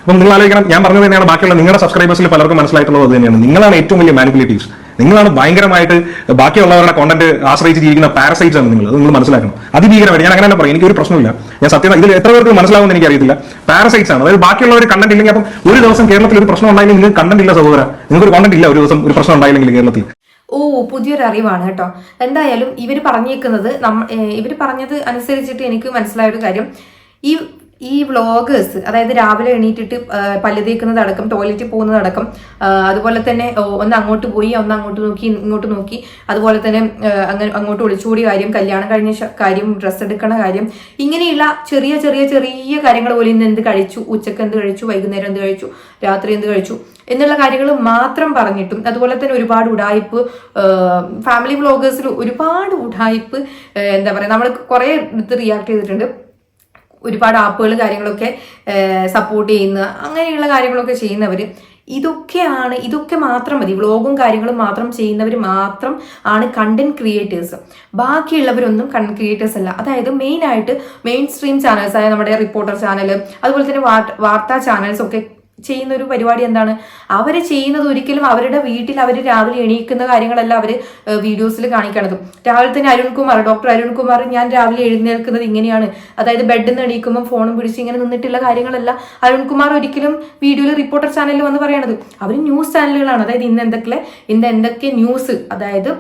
അപ്പം നിങ്ങൾ ആലോചിക്കണം ഞാൻ പറഞ്ഞത് തന്നെയാണ്. ബാക്കിയുള്ള നിങ്ങളുടെ സബ്സ്ക്രൈബേഴ്സിൽ പലർക്കും മനസ്സിലായിട്ടുള്ളത് തന്നെയാണ്. നിങ്ങളാണ് ഏറ്റവും വലിയ മാനിപ്പുലേറ്റീവ്സ് നിങ്ങളാണ് ഭയങ്കരമായിട്ട് ബാക്കിയുള്ളവരുടെ കോണ്ടന്റ് ആശ്രയിച്ച് ജീവിക്കുന്ന പാരസൈറ്റ്സ് ആണ് നിങ്ങൾ. അത് നിങ്ങൾ മനസ്സിലാക്കണം. അതിഭീകരമായിട്ട്. ഞാൻ അങ്ങനെ പറയും. എനിക്ക് ഒരു പ്രശ്നമില്ല. ഞാൻ സത്യം ഇതിൽ എത്ര പേർക്ക് മനസ്സിലാവുമെന്ന് എനിക്ക് അറിയത്തില്ല പാരസൈറ്റ്സ് ആണ്. അതായത് ബാക്കിയുള്ളവർ കണ്ടന്റ് ഇല്ലെങ്കിൽ അപ്പം ഒരു ദിവസം കേരളത്തിൽ ഒരു പ്രശ്നം ഉണ്ടായില്ലെങ്കിൽ നിങ്ങൾക്ക് കണ്ടന്റ് ഇല്ല സഹോദര. നിങ്ങൾക്ക് ഒരു കോണ്ടന്റ് ഇല്ല ഒരു ദിവസം ഒരു പ്രശ്നം ഉണ്ടായില്ലെങ്കിൽ കേരളത്തിൽ. ഓ പുതിയൊരു അറിവാണ് കേട്ടോ. എന്തായാലും ഇവർ പറഞ്ഞേക്കുന്നത് നമ്മ ഇവർ പറഞ്ഞത് അനുസരിച്ചിട്ട് എനിക്ക് മനസ്സിലായ ഒരു കാര്യം. ഈ ഈ വ്ളോഗേഴ്സ് അതായത് രാവിലെ എണീറ്റിട്ട് പല്ല് തേക്കുന്നതടക്കം ടോയ്ലറ്റിൽ പോകുന്നതടക്കം അതുപോലെ തന്നെ ഒന്ന് അങ്ങോട്ട് പോയി ഒന്ന് അങ്ങോട്ട് നോക്കി ഇങ്ങോട്ട് നോക്കി അതുപോലെ തന്നെ അങ്ങനെ അങ്ങോട്ട് ഒളിച്ചുകൂടി കാര്യം കല്യാണം കഴിഞ്ഞ കാര്യം ഡ്രസ്സ് എടുക്കണ കാര്യം ഇങ്ങനെയുള്ള ചെറിയ ചെറിയ ചെറിയ കാര്യങ്ങൾ പോലെ ഇന്ന് എന്ത് കഴിച്ചു ഉച്ചയ്ക്ക് എന്ത് കഴിച്ചു വൈകുന്നേരം എന്ത് കഴിച്ചു രാത്രി എന്ത് കഴിച്ചു എന്നുള്ള കാര്യങ്ങൾ മാത്രം പറഞ്ഞിട്ടും അതുപോലെ തന്നെ ഒരുപാട് ഉടായ്പ് ഫാമിലി വ്ളോഗേഴ്സിൽ ഒരുപാട് ഉടായ്പ് എന്താ പറയുക നമ്മൾ കുറേ എടുത്ത് റിയാക്ട് ചെയ്തിട്ടുണ്ട്. ഒരുപാട് ആപ്പുകൾ കാര്യങ്ങളൊക്കെ സപ്പോർട്ട് ചെയ്യുന്ന അങ്ങനെയുള്ള കാര്യങ്ങളൊക്കെ ചെയ്യുന്നവർ ഇതൊക്കെയാണ് ഇതൊക്കെ മാത്രം മതി. വ്ളോഗും കാര്യങ്ങളും മാത്രം ചെയ്യുന്നവർ മാത്രം ആണ് കണ്ടന്റ് ക്രിയേറ്റേഴ്സ് ബാക്കിയുള്ളവരൊന്നും കണ്ടന്റ് ക്രിയേറ്റേഴ്സ് അല്ല. അതായത് മെയിൻ ആയിട്ട് മെയിൻ സ്ട്രീം ചാനൽസ് ആയ നമ്മുടെ റിപ്പോർട്ടർ ചാനൽ അതുപോലെ തന്നെ വാർത്താ ചാനൽസ് ഒക്കെ ചെയ്യുന്ന ഒരു പരിപാടി എന്താണ്? അവർ ചെയ്യുന്നത് ഒരിക്കലും അവരുടെ വീട്ടിൽ അവർ രാവിലെ എണീക്കുന്ന കാര്യങ്ങളല്ല അവർ വീഡിയോസിൽ കാണിക്കണത്. രാവിലെ തന്നെ അരുൺകുമാർ ഡോക്ടർ അരുൺകുമാർ ഞാൻ രാവിലെ എഴുന്നേൽക്കുന്നത് ഇങ്ങനെയാണ്. അതായത് ബെഡിൽ നിന്ന് എണീക്കുമ്പോൾ ഫോണും പിടിച്ച് ഇങ്ങനെ നിന്നിട്ടുള്ള കാര്യങ്ങളല്ല അരുൺകുമാർ ഒരിക്കലും വീഡിയോയിൽ റിപ്പോർട്ടർ ചാനലിൽ വന്ന് പറയണത്. അവർ ന്യൂസ് ചാനലുകളാണ്. അതായത് ഇന്ന് എന്തൊക്കെ ഇന്ന് എന്തൊക്കെ ന്യൂസ് അതായത്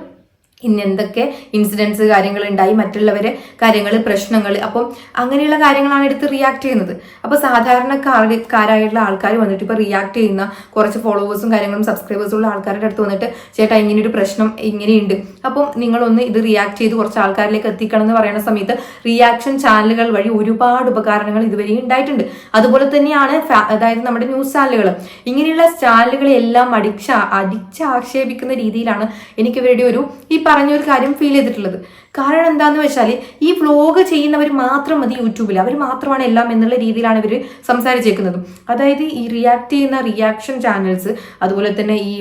ഇന്ന് എന്തൊക്കെ ഇൻസിഡൻസ് കാര്യങ്ങൾ ഉണ്ടായി മറ്റുള്ളവരെ കാര്യങ്ങൾ പ്രശ്നങ്ങൾ. അപ്പം അങ്ങനെയുള്ള കാര്യങ്ങളാണ് എടുത്ത് റിയാക്ട് ചെയ്യുന്നത്. അപ്പോൾ സാധാരണക്കാരായിട്ടുള്ള ആൾക്കാർ വന്നിട്ട് ഇപ്പോൾ റിയാക്ട് ചെയ്യുന്ന കുറച്ച് ഫോളോവേഴ്സും കാര്യങ്ങളും സബ്സ്ക്രൈബേഴ്സും ഉള്ള ആൾക്കാരുടെ അടുത്ത് വന്നിട്ട് ചേട്ടാ ഇങ്ങനെ ഒരു പ്രശ്നം ഇങ്ങനെയുണ്ട്. അപ്പം നിങ്ങളൊന്ന് ഇത് റിയാക്ട് ചെയ്ത് കുറച്ച് ആൾക്കാരിലേക്ക് എത്തിക്കണം എന്ന് പറയുന്ന സമയത്ത് റിയാക്ഷൻ ചാനലുകൾ വഴി ഒരുപാട് ഉപകാരങ്ങൾ ഇതുവരെ ഉണ്ടായിട്ടുണ്ട്. അതുപോലെ തന്നെയാണ് അതായത് നമ്മുടെ ന്യൂസ് ചാനലുകൾ ഇങ്ങനെയുള്ള ചാനലുകളെല്ലാം അടിച്ച അടിച്ചാക്ഷേപിക്കുന്ന രീതിയിലാണ് എനിക്ക് ഇവരുടെ ഒരു ഈ പറഞ്ഞ ഒരു കാര്യം ഫീൽ ചെയ്തിട്ടുള്ളത്. കാരണം എന്താന്ന് വെച്ചാൽ ഈ വ്ലോഗ് ചെയ്യുന്നവർ മാത്രം മതി യൂട്യൂബിൽ അവർ മാത്രമാണ് എല്ലാം എന്നുള്ള രീതിയിലാണ് ഇവർ സംസാരിച്ചേക്കുന്നത്. അതായത് ഈ റിയാക്ട് ചെയ്യുന്ന റിയാക്ഷൻ ചാനൽസ് അതുപോലെ തന്നെ ഈ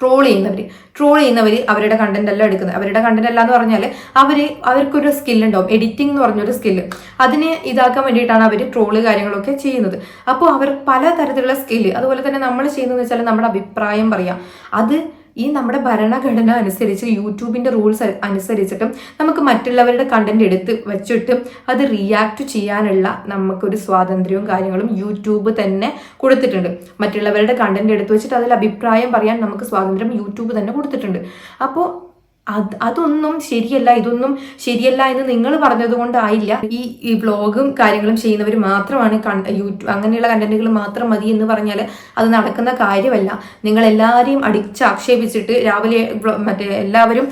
ട്രോൾ ചെയ്യുന്നവർ ട്രോൾ ചെയ്യുന്നവർ അവരുടെ കണ്ടന്റ് എല്ലാം എടുക്കുന്നത്. അവരുടെ കണ്ടന്റ് അല്ല എന്ന് പറഞ്ഞാൽ അവർ അവർക്കൊരു സ്കിൽ ഉണ്ടാവും. എഡിറ്റിംഗ് എന്ന് പറഞ്ഞൊരു സ്കില്ല് അതിനെ ഇതാക്കാൻ വേണ്ടിയിട്ടാണ് അവർ ട്രോൾ കാര്യങ്ങളൊക്കെ ചെയ്യുന്നത്. അപ്പോൾ അവർ പല തരത്തിലുള്ള സ്കില്ല് അതുപോലെ തന്നെ നമ്മൾ ചെയ്യുന്നതെന്ന് വെച്ചാൽ നമ്മുടെ അഭിപ്രായം പറയാം. അത് ഈ നമ്മുടെ ഭരണഘടന അനുസരിച്ച് യൂട്യൂബിന്റെ റൂൾസ് അനുസരിച്ചിട്ടും നമുക്ക് മറ്റുള്ളവരുടെ കണ്ടന്റ് എടുത്ത് വെച്ചിട്ട് അത് റിയാക്ട് ചെയ്യാനുള്ള നമുക്കൊരു സ്വാതന്ത്ര്യവും കാര്യങ്ങളും യൂട്യൂബ് തന്നെ കൊടുത്തിട്ടുണ്ട്. മറ്റുള്ളവരുടെ കണ്ടന്റ് എടുത്ത് വെച്ചിട്ട് അതിൽ അഭിപ്രായം പറയാൻ നമുക്ക് സ്വാതന്ത്ര്യം യൂട്യൂബ് തന്നെ കൊടുത്തിട്ടുണ്ട്. അപ്പോൾ അത് അതൊന്നും ശരിയല്ല ഇതൊന്നും ശരിയല്ല എന്ന് നിങ്ങൾ പറഞ്ഞത് കൊണ്ടായില്ല ഈ ഈ വ്ളോഗും കാര്യങ്ങളും ചെയ്യുന്നവർ മാത്രമാണ് യൂട്യൂബ് അങ്ങനെയുള്ള കണ്ടന്റുകൾ മാത്രം മതി എന്ന് പറഞ്ഞാൽ അത് നടക്കുന്ന കാര്യമല്ല. നിങ്ങൾ എല്ലാവരെയും അടിച്ച് ആക്ഷേപിച്ചിട്ട് രാവിലെ മറ്റേ എല്ലാവരും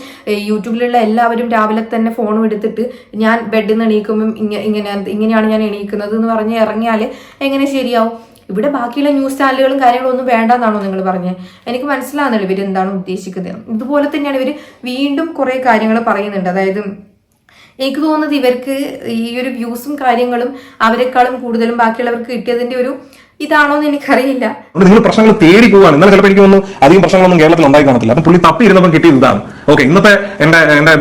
യൂട്യൂബിലുള്ള എല്ലാവരും രാവിലെ തന്നെ ഫോണും എടുത്തിട്ട് ഞാൻ ബെഡിൽ നിന്ന് എണീക്കുമ്പം ഇങ്ങനെ ഇങ്ങനെയാണ് ഞാൻ എണീക്കുന്നത് എന്ന് പറഞ്ഞ് ഇറങ്ങിയാൽ എങ്ങനെ ശരിയാവും? ഇവിടെ ബാക്കിയുള്ള ന്യൂസ് ചാനലുകളും കാര്യങ്ങളും ഒന്നും വേണ്ടെന്നാണോ നിങ്ങൾ പറഞ്ഞത്? എനിക്ക് മനസ്സിലാകുന്നില്ല ഇവർ എന്താണ് ഉദ്ദേശിക്കുന്നത്. ഇതുപോലെ തന്നെയാണ് ഇവർ വീണ്ടും കുറേ കാര്യങ്ങൾ പറയുന്നുണ്ട്. അതായത് എനിക്ക് തോന്നുന്നത് ഇവർക്ക് ഈ ഒരു വ്യൂസും കാര്യങ്ങളും അവരെക്കാളും കൂടുതലും ബാക്കിയുള്ളവർക്ക് കിട്ടിയതിന്റെ ഒരു ഇതാണോ എന്ന് എനിക്കറിയില്ല നിങ്ങൾ പ്രശ്നങ്ങൾ തേടി പോവാണ് ഇന്നലെ ചിലപ്പോൾ എനിക്ക് തോന്നുന്നു അധികം പ്രശ്നങ്ങളൊന്നും കേരളത്തിൽ ഉണ്ടായി കാണത്തില്ല. അപ്പം പുള്ളി തപ്പി ഇരുന്നപ്പം കിട്ടിയത് ഇതാണ്. ഓക്കെ ഇന്നത്തെ എന്റെ എന്റെ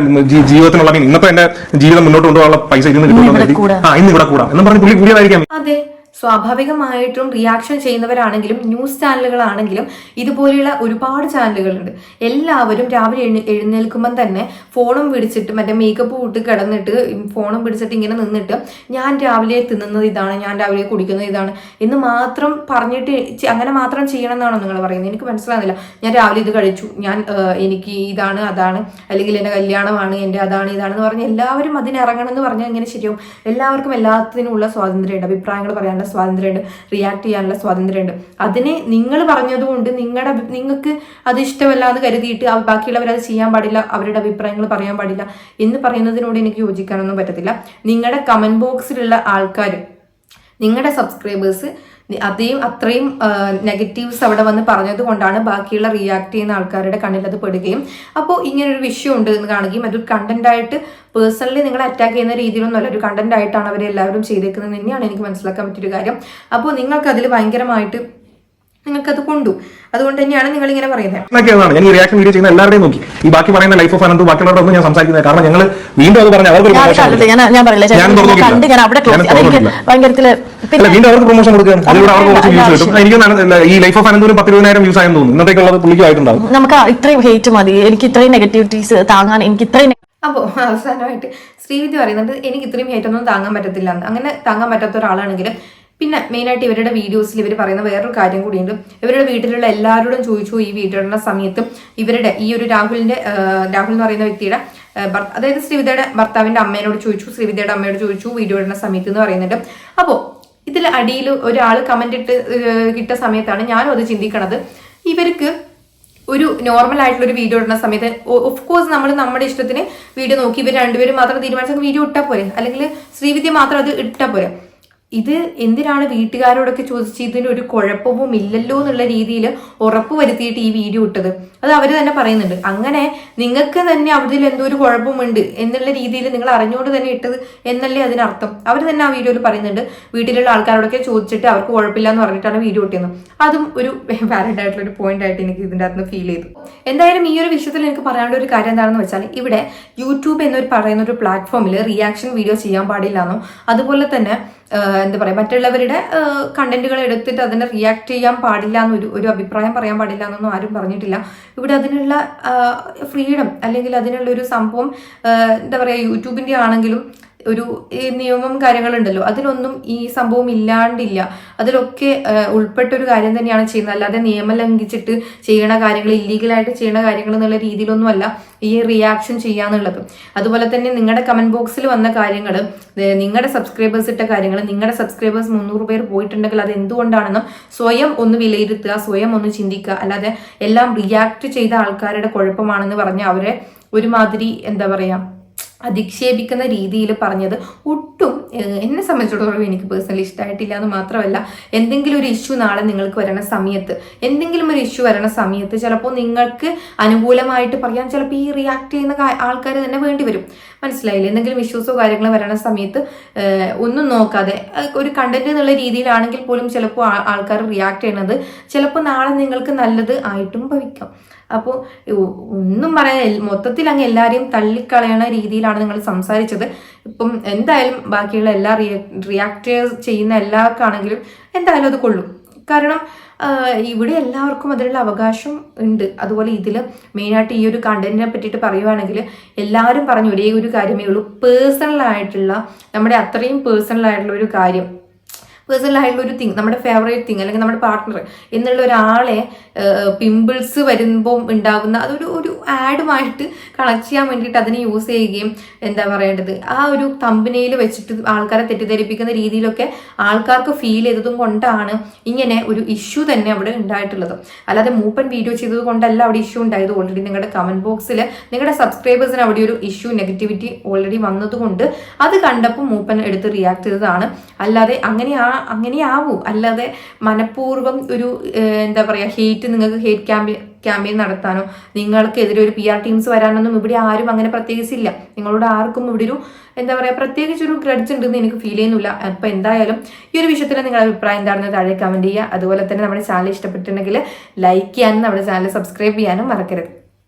ജീവിതത്തിനുള്ള ഇന്നത്തെ എന്റെ ജീവിതം മുന്നോട്ട് കൊണ്ടുപോകാനുള്ള പൈസ ഇതിന് കിട്ടുന്നു ആ ഇന്ന് ഇവിടെ കൂടാം. എന്ന് പറഞ്ഞ് പുള്ളി കൂടിയതായിരിക്കാം. അതെ. സ്വാഭാവികമായിട്ടും റിയാക്ഷൻ ചെയ്യുന്നവരാണെങ്കിലും ന്യൂസ് ചാനലുകളാണെങ്കിലും ഇതുപോലെയുള്ള ഒരുപാട് ചാനലുകളുണ്ട്. എല്ലാവരും രാവിലെ എഴുന്ന എഴുന്നേൽക്കുമ്പം തന്നെ ഫോണും പിടിച്ചിട്ട് മറ്റേ മേക്കപ്പ് ഇട്ട് കിടന്നിട്ട് ഫോണും പിടിച്ചിട്ട് ഇങ്ങനെ നിന്നിട്ട് ഞാൻ രാവിലെ തിന്നുന്നത് ഇതാണ് ഞാൻ രാവിലെ കുടിക്കുന്നത് ഇതാണ് എന്ന് മാത്രം പറഞ്ഞിട്ട് അങ്ങനെ മാത്രം ചെയ്യണം എന്നാണോ നിങ്ങൾ പറയുന്നത്? എനിക്ക് മനസ്സിലാകുന്നില്ല ഞാൻ രാവിലെ ഇത് കഴിച്ചു. ഞാൻ എനിക്ക് ഇതാണ് അതാണ് അല്ലെങ്കിൽ എന്റെ കല്യാണമാണ് എന്റെ അതാണ് ഇതാണെന്ന് പറഞ്ഞ് എല്ലാവരും അതിനിറങ്ങണം എന്ന് പറഞ്ഞാൽ എങ്ങനെ ശരിയാവും? എല്ലാവർക്കും എല്ലാത്തിനുമുള്ള സ്വാതന്ത്ര്യമുണ്ട്. അഭിപ്രായങ്ങൾ പറയാനുള്ള സ്വാതന്ത്ര്യമുണ്ട്. റിയാക്ട് ചെയ്യാനുള്ള സ്വാതന്ത്ര്യമുണ്ട്. അതിനെ നിങ്ങൾ പറഞ്ഞതുകൊണ്ട് നിങ്ങളുടെ നിങ്ങൾക്ക് അത് ഇഷ്ടമല്ല എന്ന് കരുതിയിട്ട് ബാക്കിയുള്ളവർ അത് ചെയ്യാൻ പാടില്ല അവരുടെ അഭിപ്രായങ്ങൾ പറയാൻ പാടില്ല എന്ന് പറയുന്നതിനോട് എനിക്ക് യോജിക്കാനൊന്നും പറ്റത്തില്ല. നിങ്ങളുടെ കമന്റ് ബോക്സിലുള്ള ആൾക്കാർ നിങ്ങളുടെ സബ്സ്ക്രൈബേഴ്സ് അതേയും അത്രയും നെഗറ്റീവ്സ് അവിടെ വന്ന് പറഞ്ഞത് കൊണ്ടാണ് ബാക്കിയുള്ള റിയാക്ട് ചെയ്യുന്ന ആൾക്കാരുടെ കണ്ണിൽ അത് പെടുകയും. അപ്പോൾ ഇങ്ങനെ ഒരു വിഷയം ഉണ്ട് എന്ന് കാണുകയും അതൊരു കണ്ടന്റ് ആയിട്ട് പേഴ്സണലി നിങ്ങളെ അറ്റാക്ക് ചെയ്യുന്ന രീതിയിലൊന്നുമല്ല ഒരു കണ്ടന്റ് ആയിട്ടാണ് അവർ എല്ലാവരും ചെയ്തേക്കുന്നത് തന്നെയാണ് എനിക്ക് മനസ്സിലാക്കാൻ പറ്റിയൊരു കാര്യം. അപ്പോൾ നിങ്ങൾക്ക് അതിൽ ഭയങ്കരമായിട്ട് നിങ്ങൾക്കത് കൊണ്ടു. അതുകൊണ്ട് തന്നെയാണ് നിങ്ങൾ ഇങ്ങനെ പറയുന്നത് എന്നൊക്കെയാണ് ഞാൻ ഈ റിയാക്ഷൻ വീഡിയോ ചെയ്യുന്ന എല്ലാവരുടെയും നോക്കി. ഈ ബാക്കി പറയുന്ന ലൈഫ് ഓഫ് അനന്ത് ബാക്കിയുള്ളവരുടെ ഒന്നും ഞാൻ സംസാരിക്കുന്നത് കാരണം ഞങ്ങൾ വീണ്ടും അത് പറഞ്ഞ അവർക്ക് ഒരു ഞാൻ വീണ്ടും അവർക്ക് പ്രൊമോഷൻ കൊടുക്കുകയാണ്. അതിലൂടെ അവർക്ക് കുറച്ച് വ്യൂസ് കിട്ടും. എനിക്ക് ഈ ലൈഫ് ഓഫ് അനന്തപുരം പത്ത് ഇരുപതിനായിരം യൂസ് ആയെന്ന് തോന്നുന്നു. ഇന്നത്തേക്കുള്ളത് പുള്ളിക്ക് ആയിട്ടുണ്ടാവും. നമുക്ക് ഇത്രയും ഹേറ്റ് മതി. എനിക്ക് ഇത്രയും നെഗറ്റിവിറ്റീസ് താങ്ങാൻ എനിക്ക് ഇത്രയും അപ്പോൾ അവസാനമായിട്ട് ശ്രീവിദ്യ പറയുന്നുണ്ട് എനിക്ക് ഇത്രയും ഹേറ്റൊന്നും താങ്ങാൻ പറ്റത്തില്ല. അങ്ങനെ താങ്ങാൻ പറ്റാത്ത ഒരാളാണെങ്കിൽ പിന്നെ മെയിനായിട്ട് ഇവരുടെ വീഡിയോസിൽ ഇവർ പറയുന്ന വേറൊരു കാര്യം കൂടിയുണ്ട്. ഇവരുടെ വീട്ടിലുള്ള എല്ലാവരോടും ചോദിച്ചു ഈ വീട്ടിലുള്ള സമയത്ത് ഇവരുടെ ഈ ഒരു രാഹുലിന്റെ രാഹുൽ എന്ന് പറയുന്ന വ്യക്തിയുടെ അതായത് ശ്രീവിദ്യയുടെ ഭർത്താവിന്റെ അമ്മേനോട് ചോദിച്ചു ശ്രീവിദ്യയുടെ അമ്മയോട് ചോദിച്ചു വീഡിയോ ഇടുന്ന സമയത്ത് എന്ന് പറയുന്നുണ്ട്. അപ്പോൾ ഇതിൽ അടിയിൽ ഒരാൾ കമന്റ് ഇട്ട് കിട്ട സമയത്താണ് ഞാനും അത് ചിന്തിക്കണത്. ഇവർക്ക് ഒരു നോർമൽ ആയിട്ടുള്ള ഒരു വീഡിയോ ഇടുന്ന സമയത്ത് ഓഫ് കോഴ്സ് നമ്മൾ നമ്മുടെ ഇഷ്ടത്തിന് വീഡിയോ നോക്കി ഇവർ രണ്ടുപേരും മാത്രം തീരുമാനിച്ച വീഡിയോ ഇട്ടാൽ പോരെ. അല്ലെങ്കിൽ ശ്രീവിദ്യ മാത്രം അത് ഇട്ടാൽ പോരെ. ഇത് എന്തിനാണ് വീട്ടുകാരോടൊക്കെ ചോദിച്ച് ഇതിന് ഒരു കുഴപ്പവും ഇല്ലല്ലോ എന്നുള്ള രീതിയിൽ ഉറപ്പ് വരുത്തിയിട്ട് ഈ വീഡിയോ ഇട്ടത്. അത് അവർ തന്നെ പറയുന്നുണ്ട്. അങ്ങനെ നിങ്ങൾക്ക് തന്നെ അതിൽ എന്തോ ഒരു കുഴപ്പമുണ്ട് എന്നുള്ള രീതിയിൽ നിങ്ങൾ അറിഞ്ഞുകൊണ്ട് തന്നെ ഇട്ടത് എന്നല്ലേ അതിനർത്ഥം. അവർ തന്നെ ആ വീഡിയോയിൽ പറയുന്നുണ്ട്. വീട്ടിലുള്ള ആൾക്കാരോടൊക്കെ ചോദിച്ചിട്ട് അവർക്ക് കുഴപ്പമില്ല എന്ന് പറഞ്ഞിട്ടാണ് വീഡിയോ ഇട്ടിയത് അതും ഒരു [laughs] വാലിഡ് ആയിട്ടുള്ള ഒരു പോയിന്റ് ആയിട്ട് എനിക്ക് ഇതിന്റെ അകത്ത് ഫീൽ ചെയ്തു. എന്തായാലും ഈ ഒരു വിഷയത്തിൽ എനിക്ക് പറയാനുള്ള ഒരു കാര്യം എന്താണെന്ന് വെച്ചാൽ ഇവിടെ യൂട്യൂബ് എന്നൊരു പറയുന്ന ഒരു പ്ലാറ്റ്ഫോമിൽ റിയാക്ഷൻ വീഡിയോ ചെയ്യാൻ പാടില്ല എന്നും. അതുപോലെ തന്നെ എന്താ പറയുക മറ്റുള്ളവരുടെ കണ്ടന്റുകൾ എടുത്തിട്ട് അതിനെ റിയാക്ട് ചെയ്യാൻ പാടില്ല എന്നൊരു ഒരു അഭിപ്രായം പറയാൻ പാടില്ല എന്നൊന്നും ആരും പറഞ്ഞിട്ടില്ല. ഇവിടെ അതിനുള്ള ഫ്രീഡം അല്ലെങ്കിൽ അതിനുള്ള ഒരു സംഭവം എന്താ പറയുക യൂട്യൂബിന്റെ ആണെങ്കിലും ഒരു നിയമം കാര്യങ്ങളുണ്ടല്ലോ അതിലൊന്നും ഈ സംഭവം ഇല്ലാണ്ടില്ല. അതിലൊക്കെ ഉൾപ്പെട്ട ഒരു കാര്യം തന്നെയാണ് ചെയ്യുന്നത്. അല്ലാതെ നിയമം ലംഘിച്ചിട്ട് ചെയ്യണ കാര്യങ്ങൾ ഇല്ലീഗലായിട്ട് ചെയ്യണ കാര്യങ്ങൾ എന്നുള്ള രീതിയിലൊന്നുമല്ല ഈ റിയാക്ഷൻ ചെയ്യാന്നുള്ളത്. അതുപോലെ തന്നെ നിങ്ങളുടെ കമന്റ് ബോക്സിൽ വന്ന കാര്യങ്ങൾ നിങ്ങളുടെ സബ്സ്ക്രൈബേഴ്സ് ഇട്ട കാര്യങ്ങൾ നിങ്ങളുടെ സബ്സ്ക്രൈബേഴ്സ് മുന്നൂറ് പേർ പോയിട്ടുണ്ടെങ്കിൽ അത് എന്തുകൊണ്ടാണെന്നും സ്വയം ഒന്ന് വിലയിരുത്തുക സ്വയം ഒന്ന് ചിന്തിക്കുക. അല്ലാതെ എല്ലാം റിയാക്ട് ചെയ്ത ആൾക്കാരുടെ കുഴപ്പമാണെന്ന് പറഞ്ഞ് അവരെ ഒരുമാതിരി എന്താ പറയാ അധിക്ഷേപിക്കുന്ന രീതിയിൽ പറഞ്ഞത് ഒട്ടും എന്നെ സംബന്ധിച്ചിടത്തോളം എനിക്ക് പേഴ്സണലി ഇഷ്ടമായിട്ടില്ല എന്ന് മാത്രമല്ല എന്തെങ്കിലും ഒരു ഇഷ്യൂ നാളെ നിങ്ങൾക്ക് വരണ സമയത്ത് എന്തെങ്കിലും ഒരു ഇഷ്യൂ വരണ സമയത്ത് ചിലപ്പോൾ നിങ്ങൾക്ക് അനുകൂലമായിട്ട് പറയാൻ ചിലപ്പോൾ ഈ റിയാക്ട് ചെയ്യുന്ന ആൾക്കാർ തന്നെ വേണ്ടി വരും. മനസ്സിലായില്ലേ? എന്തെങ്കിലും ഇഷ്യൂസോ കാര്യങ്ങളോ വരണ സമയത്ത് ഒന്നും നോക്കാതെ ഒരു കണ്ടന്റ് എന്നുള്ള രീതിയിലാണെങ്കിൽ പോലും ചിലപ്പോൾ ആൾക്കാർ റിയാക്ട് ചെയ്യുന്നത് ചിലപ്പോൾ നാളെ നിങ്ങൾക്ക് നല്ലത് ആയിട്ടും ഭവിക്കാം. അപ്പോൾ ഒന്നും പറയാൻ മൊത്തത്തിൽ അങ്ങ് എല്ലാവരെയും തള്ളിക്കളയണ രീതിയിലാണ് നിങ്ങൾ സംസാരിച്ചത്. ഇപ്പം എന്തായാലും ബാക്കിയുള്ള എല്ലാ റിയാക്ട് ചെയ്യുന്ന എല്ലാവർക്കാണെങ്കിലും എന്തായാലും അത് കൊള്ളും. കാരണം ഇവിടെ എല്ലാവർക്കും അതിനുള്ള അവകാശം ഉണ്ട്. അതുപോലെ ഇതിൽ മെയിനായിട്ട് ഈ ഒരു കണ്ടന്റിനെ പറ്റിയിട്ട് പറയുവാണെങ്കിൽ എല്ലാവരും പറഞ്ഞു ഒരേ ഒരു കാര്യമേ ഉള്ളൂ. പേഴ്സണൽ ആയിട്ടുള്ള നമ്മുടെ അത്രയും പേഴ്സണൽ ആയിട്ടുള്ള ഒരു കാര്യം. പേഴ്സണൽ ആയിട്ടുള്ള ഒരു തിങ് നമ്മുടെ ഫേവറേറ്റ് തിങ് അല്ലെങ്കിൽ നമ്മുടെ പാർട്ട്ണർ എന്നുള്ള ഒരാളെ പിമ്പിൾസ് വരുമ്പോൾ ഉണ്ടാകുന്ന അതൊരു ഒരു ആഡുമായിട്ട് കണക്ട് ചെയ്യാൻ വേണ്ടിയിട്ട് അതിനെ യൂസ് ചെയ്യുകയും എന്താ പറയേണ്ടത്? ആ ഒരു തമ്പനയിൽ വെച്ചിട്ട് ആൾക്കാരെ തെറ്റിദ്ധരിപ്പിക്കുന്ന രീതിയിലൊക്കെ ആൾക്കാർക്ക് ഫീൽ ചെയ്തതും കൊണ്ടാണ് ഇങ്ങനെ ഒരു ഇഷ്യൂ തന്നെ അവിടെ ഉണ്ടായിട്ടുള്ളത്. അല്ലാതെ മൂപ്പൻ വീഡിയോ ചെയ്തത് കൊണ്ടല്ല അവിടെ ഇഷ്യൂ ഉണ്ടായത്. ഓൾറെഡി നിങ്ങളുടെ കമന്റ് ബോക്സിൽ നിങ്ങളുടെ സബ്സ്ക്രൈബേഴ്സിന് അവിടെ ഒരു ഇഷ്യൂ നെഗറ്റിവിറ്റി ഓൾറെഡി വന്നതുകൊണ്ട് അത് കണ്ടപ്പോൾ മൂപ്പൻ എടുത്ത് റിയാക്ട് ചെയ്തതാണ്. അല്ലാതെ അങ്ങനെ ആ അങ്ങനെ ആവൂ അല്ലാതെ മനഃപൂർവം ഒരു എന്താ പറയുക ഹേറ്റ് നിങ്ങൾക്ക് ഹേറ്റ് ക്യാമ്പയിൻ ക്യാമ്പയിൻ നടത്താനോ നിങ്ങൾക്കെതിരെ ഒരു പി ആർ ടീംസ് വരാനൊന്നും ഇവിടെ ആരും അങ്ങനെ പ്രത്യേകിച്ചില്ല. നിങ്ങളോട് ആർക്കും ഇവിടെ ഒരു എന്താ പറയുക പ്രത്യേകിച്ച് ഒരു ഗ്രഡ്ജ് ഉണ്ടെന്ന് എനിക്ക് ഫീൽ ചെയ്യുന്നില്ല. അപ്പം എന്തായാലും ഈ ഒരു വിഷയത്തിൽ നിങ്ങളുടെ അഭിപ്രായം എന്താണെന്ന് താഴെ കമന്റ് ചെയ്യുക. അതുപോലെ തന്നെ നമ്മുടെ ചാനൽ ഇഷ്ടപ്പെട്ടിട്ടുണ്ടെങ്കിൽ ലൈക്ക് ചെയ്യാനും നമ്മുടെ ചാനൽ സബ്സ്ക്രൈബ് ചെയ്യാനും മറക്കരുത്.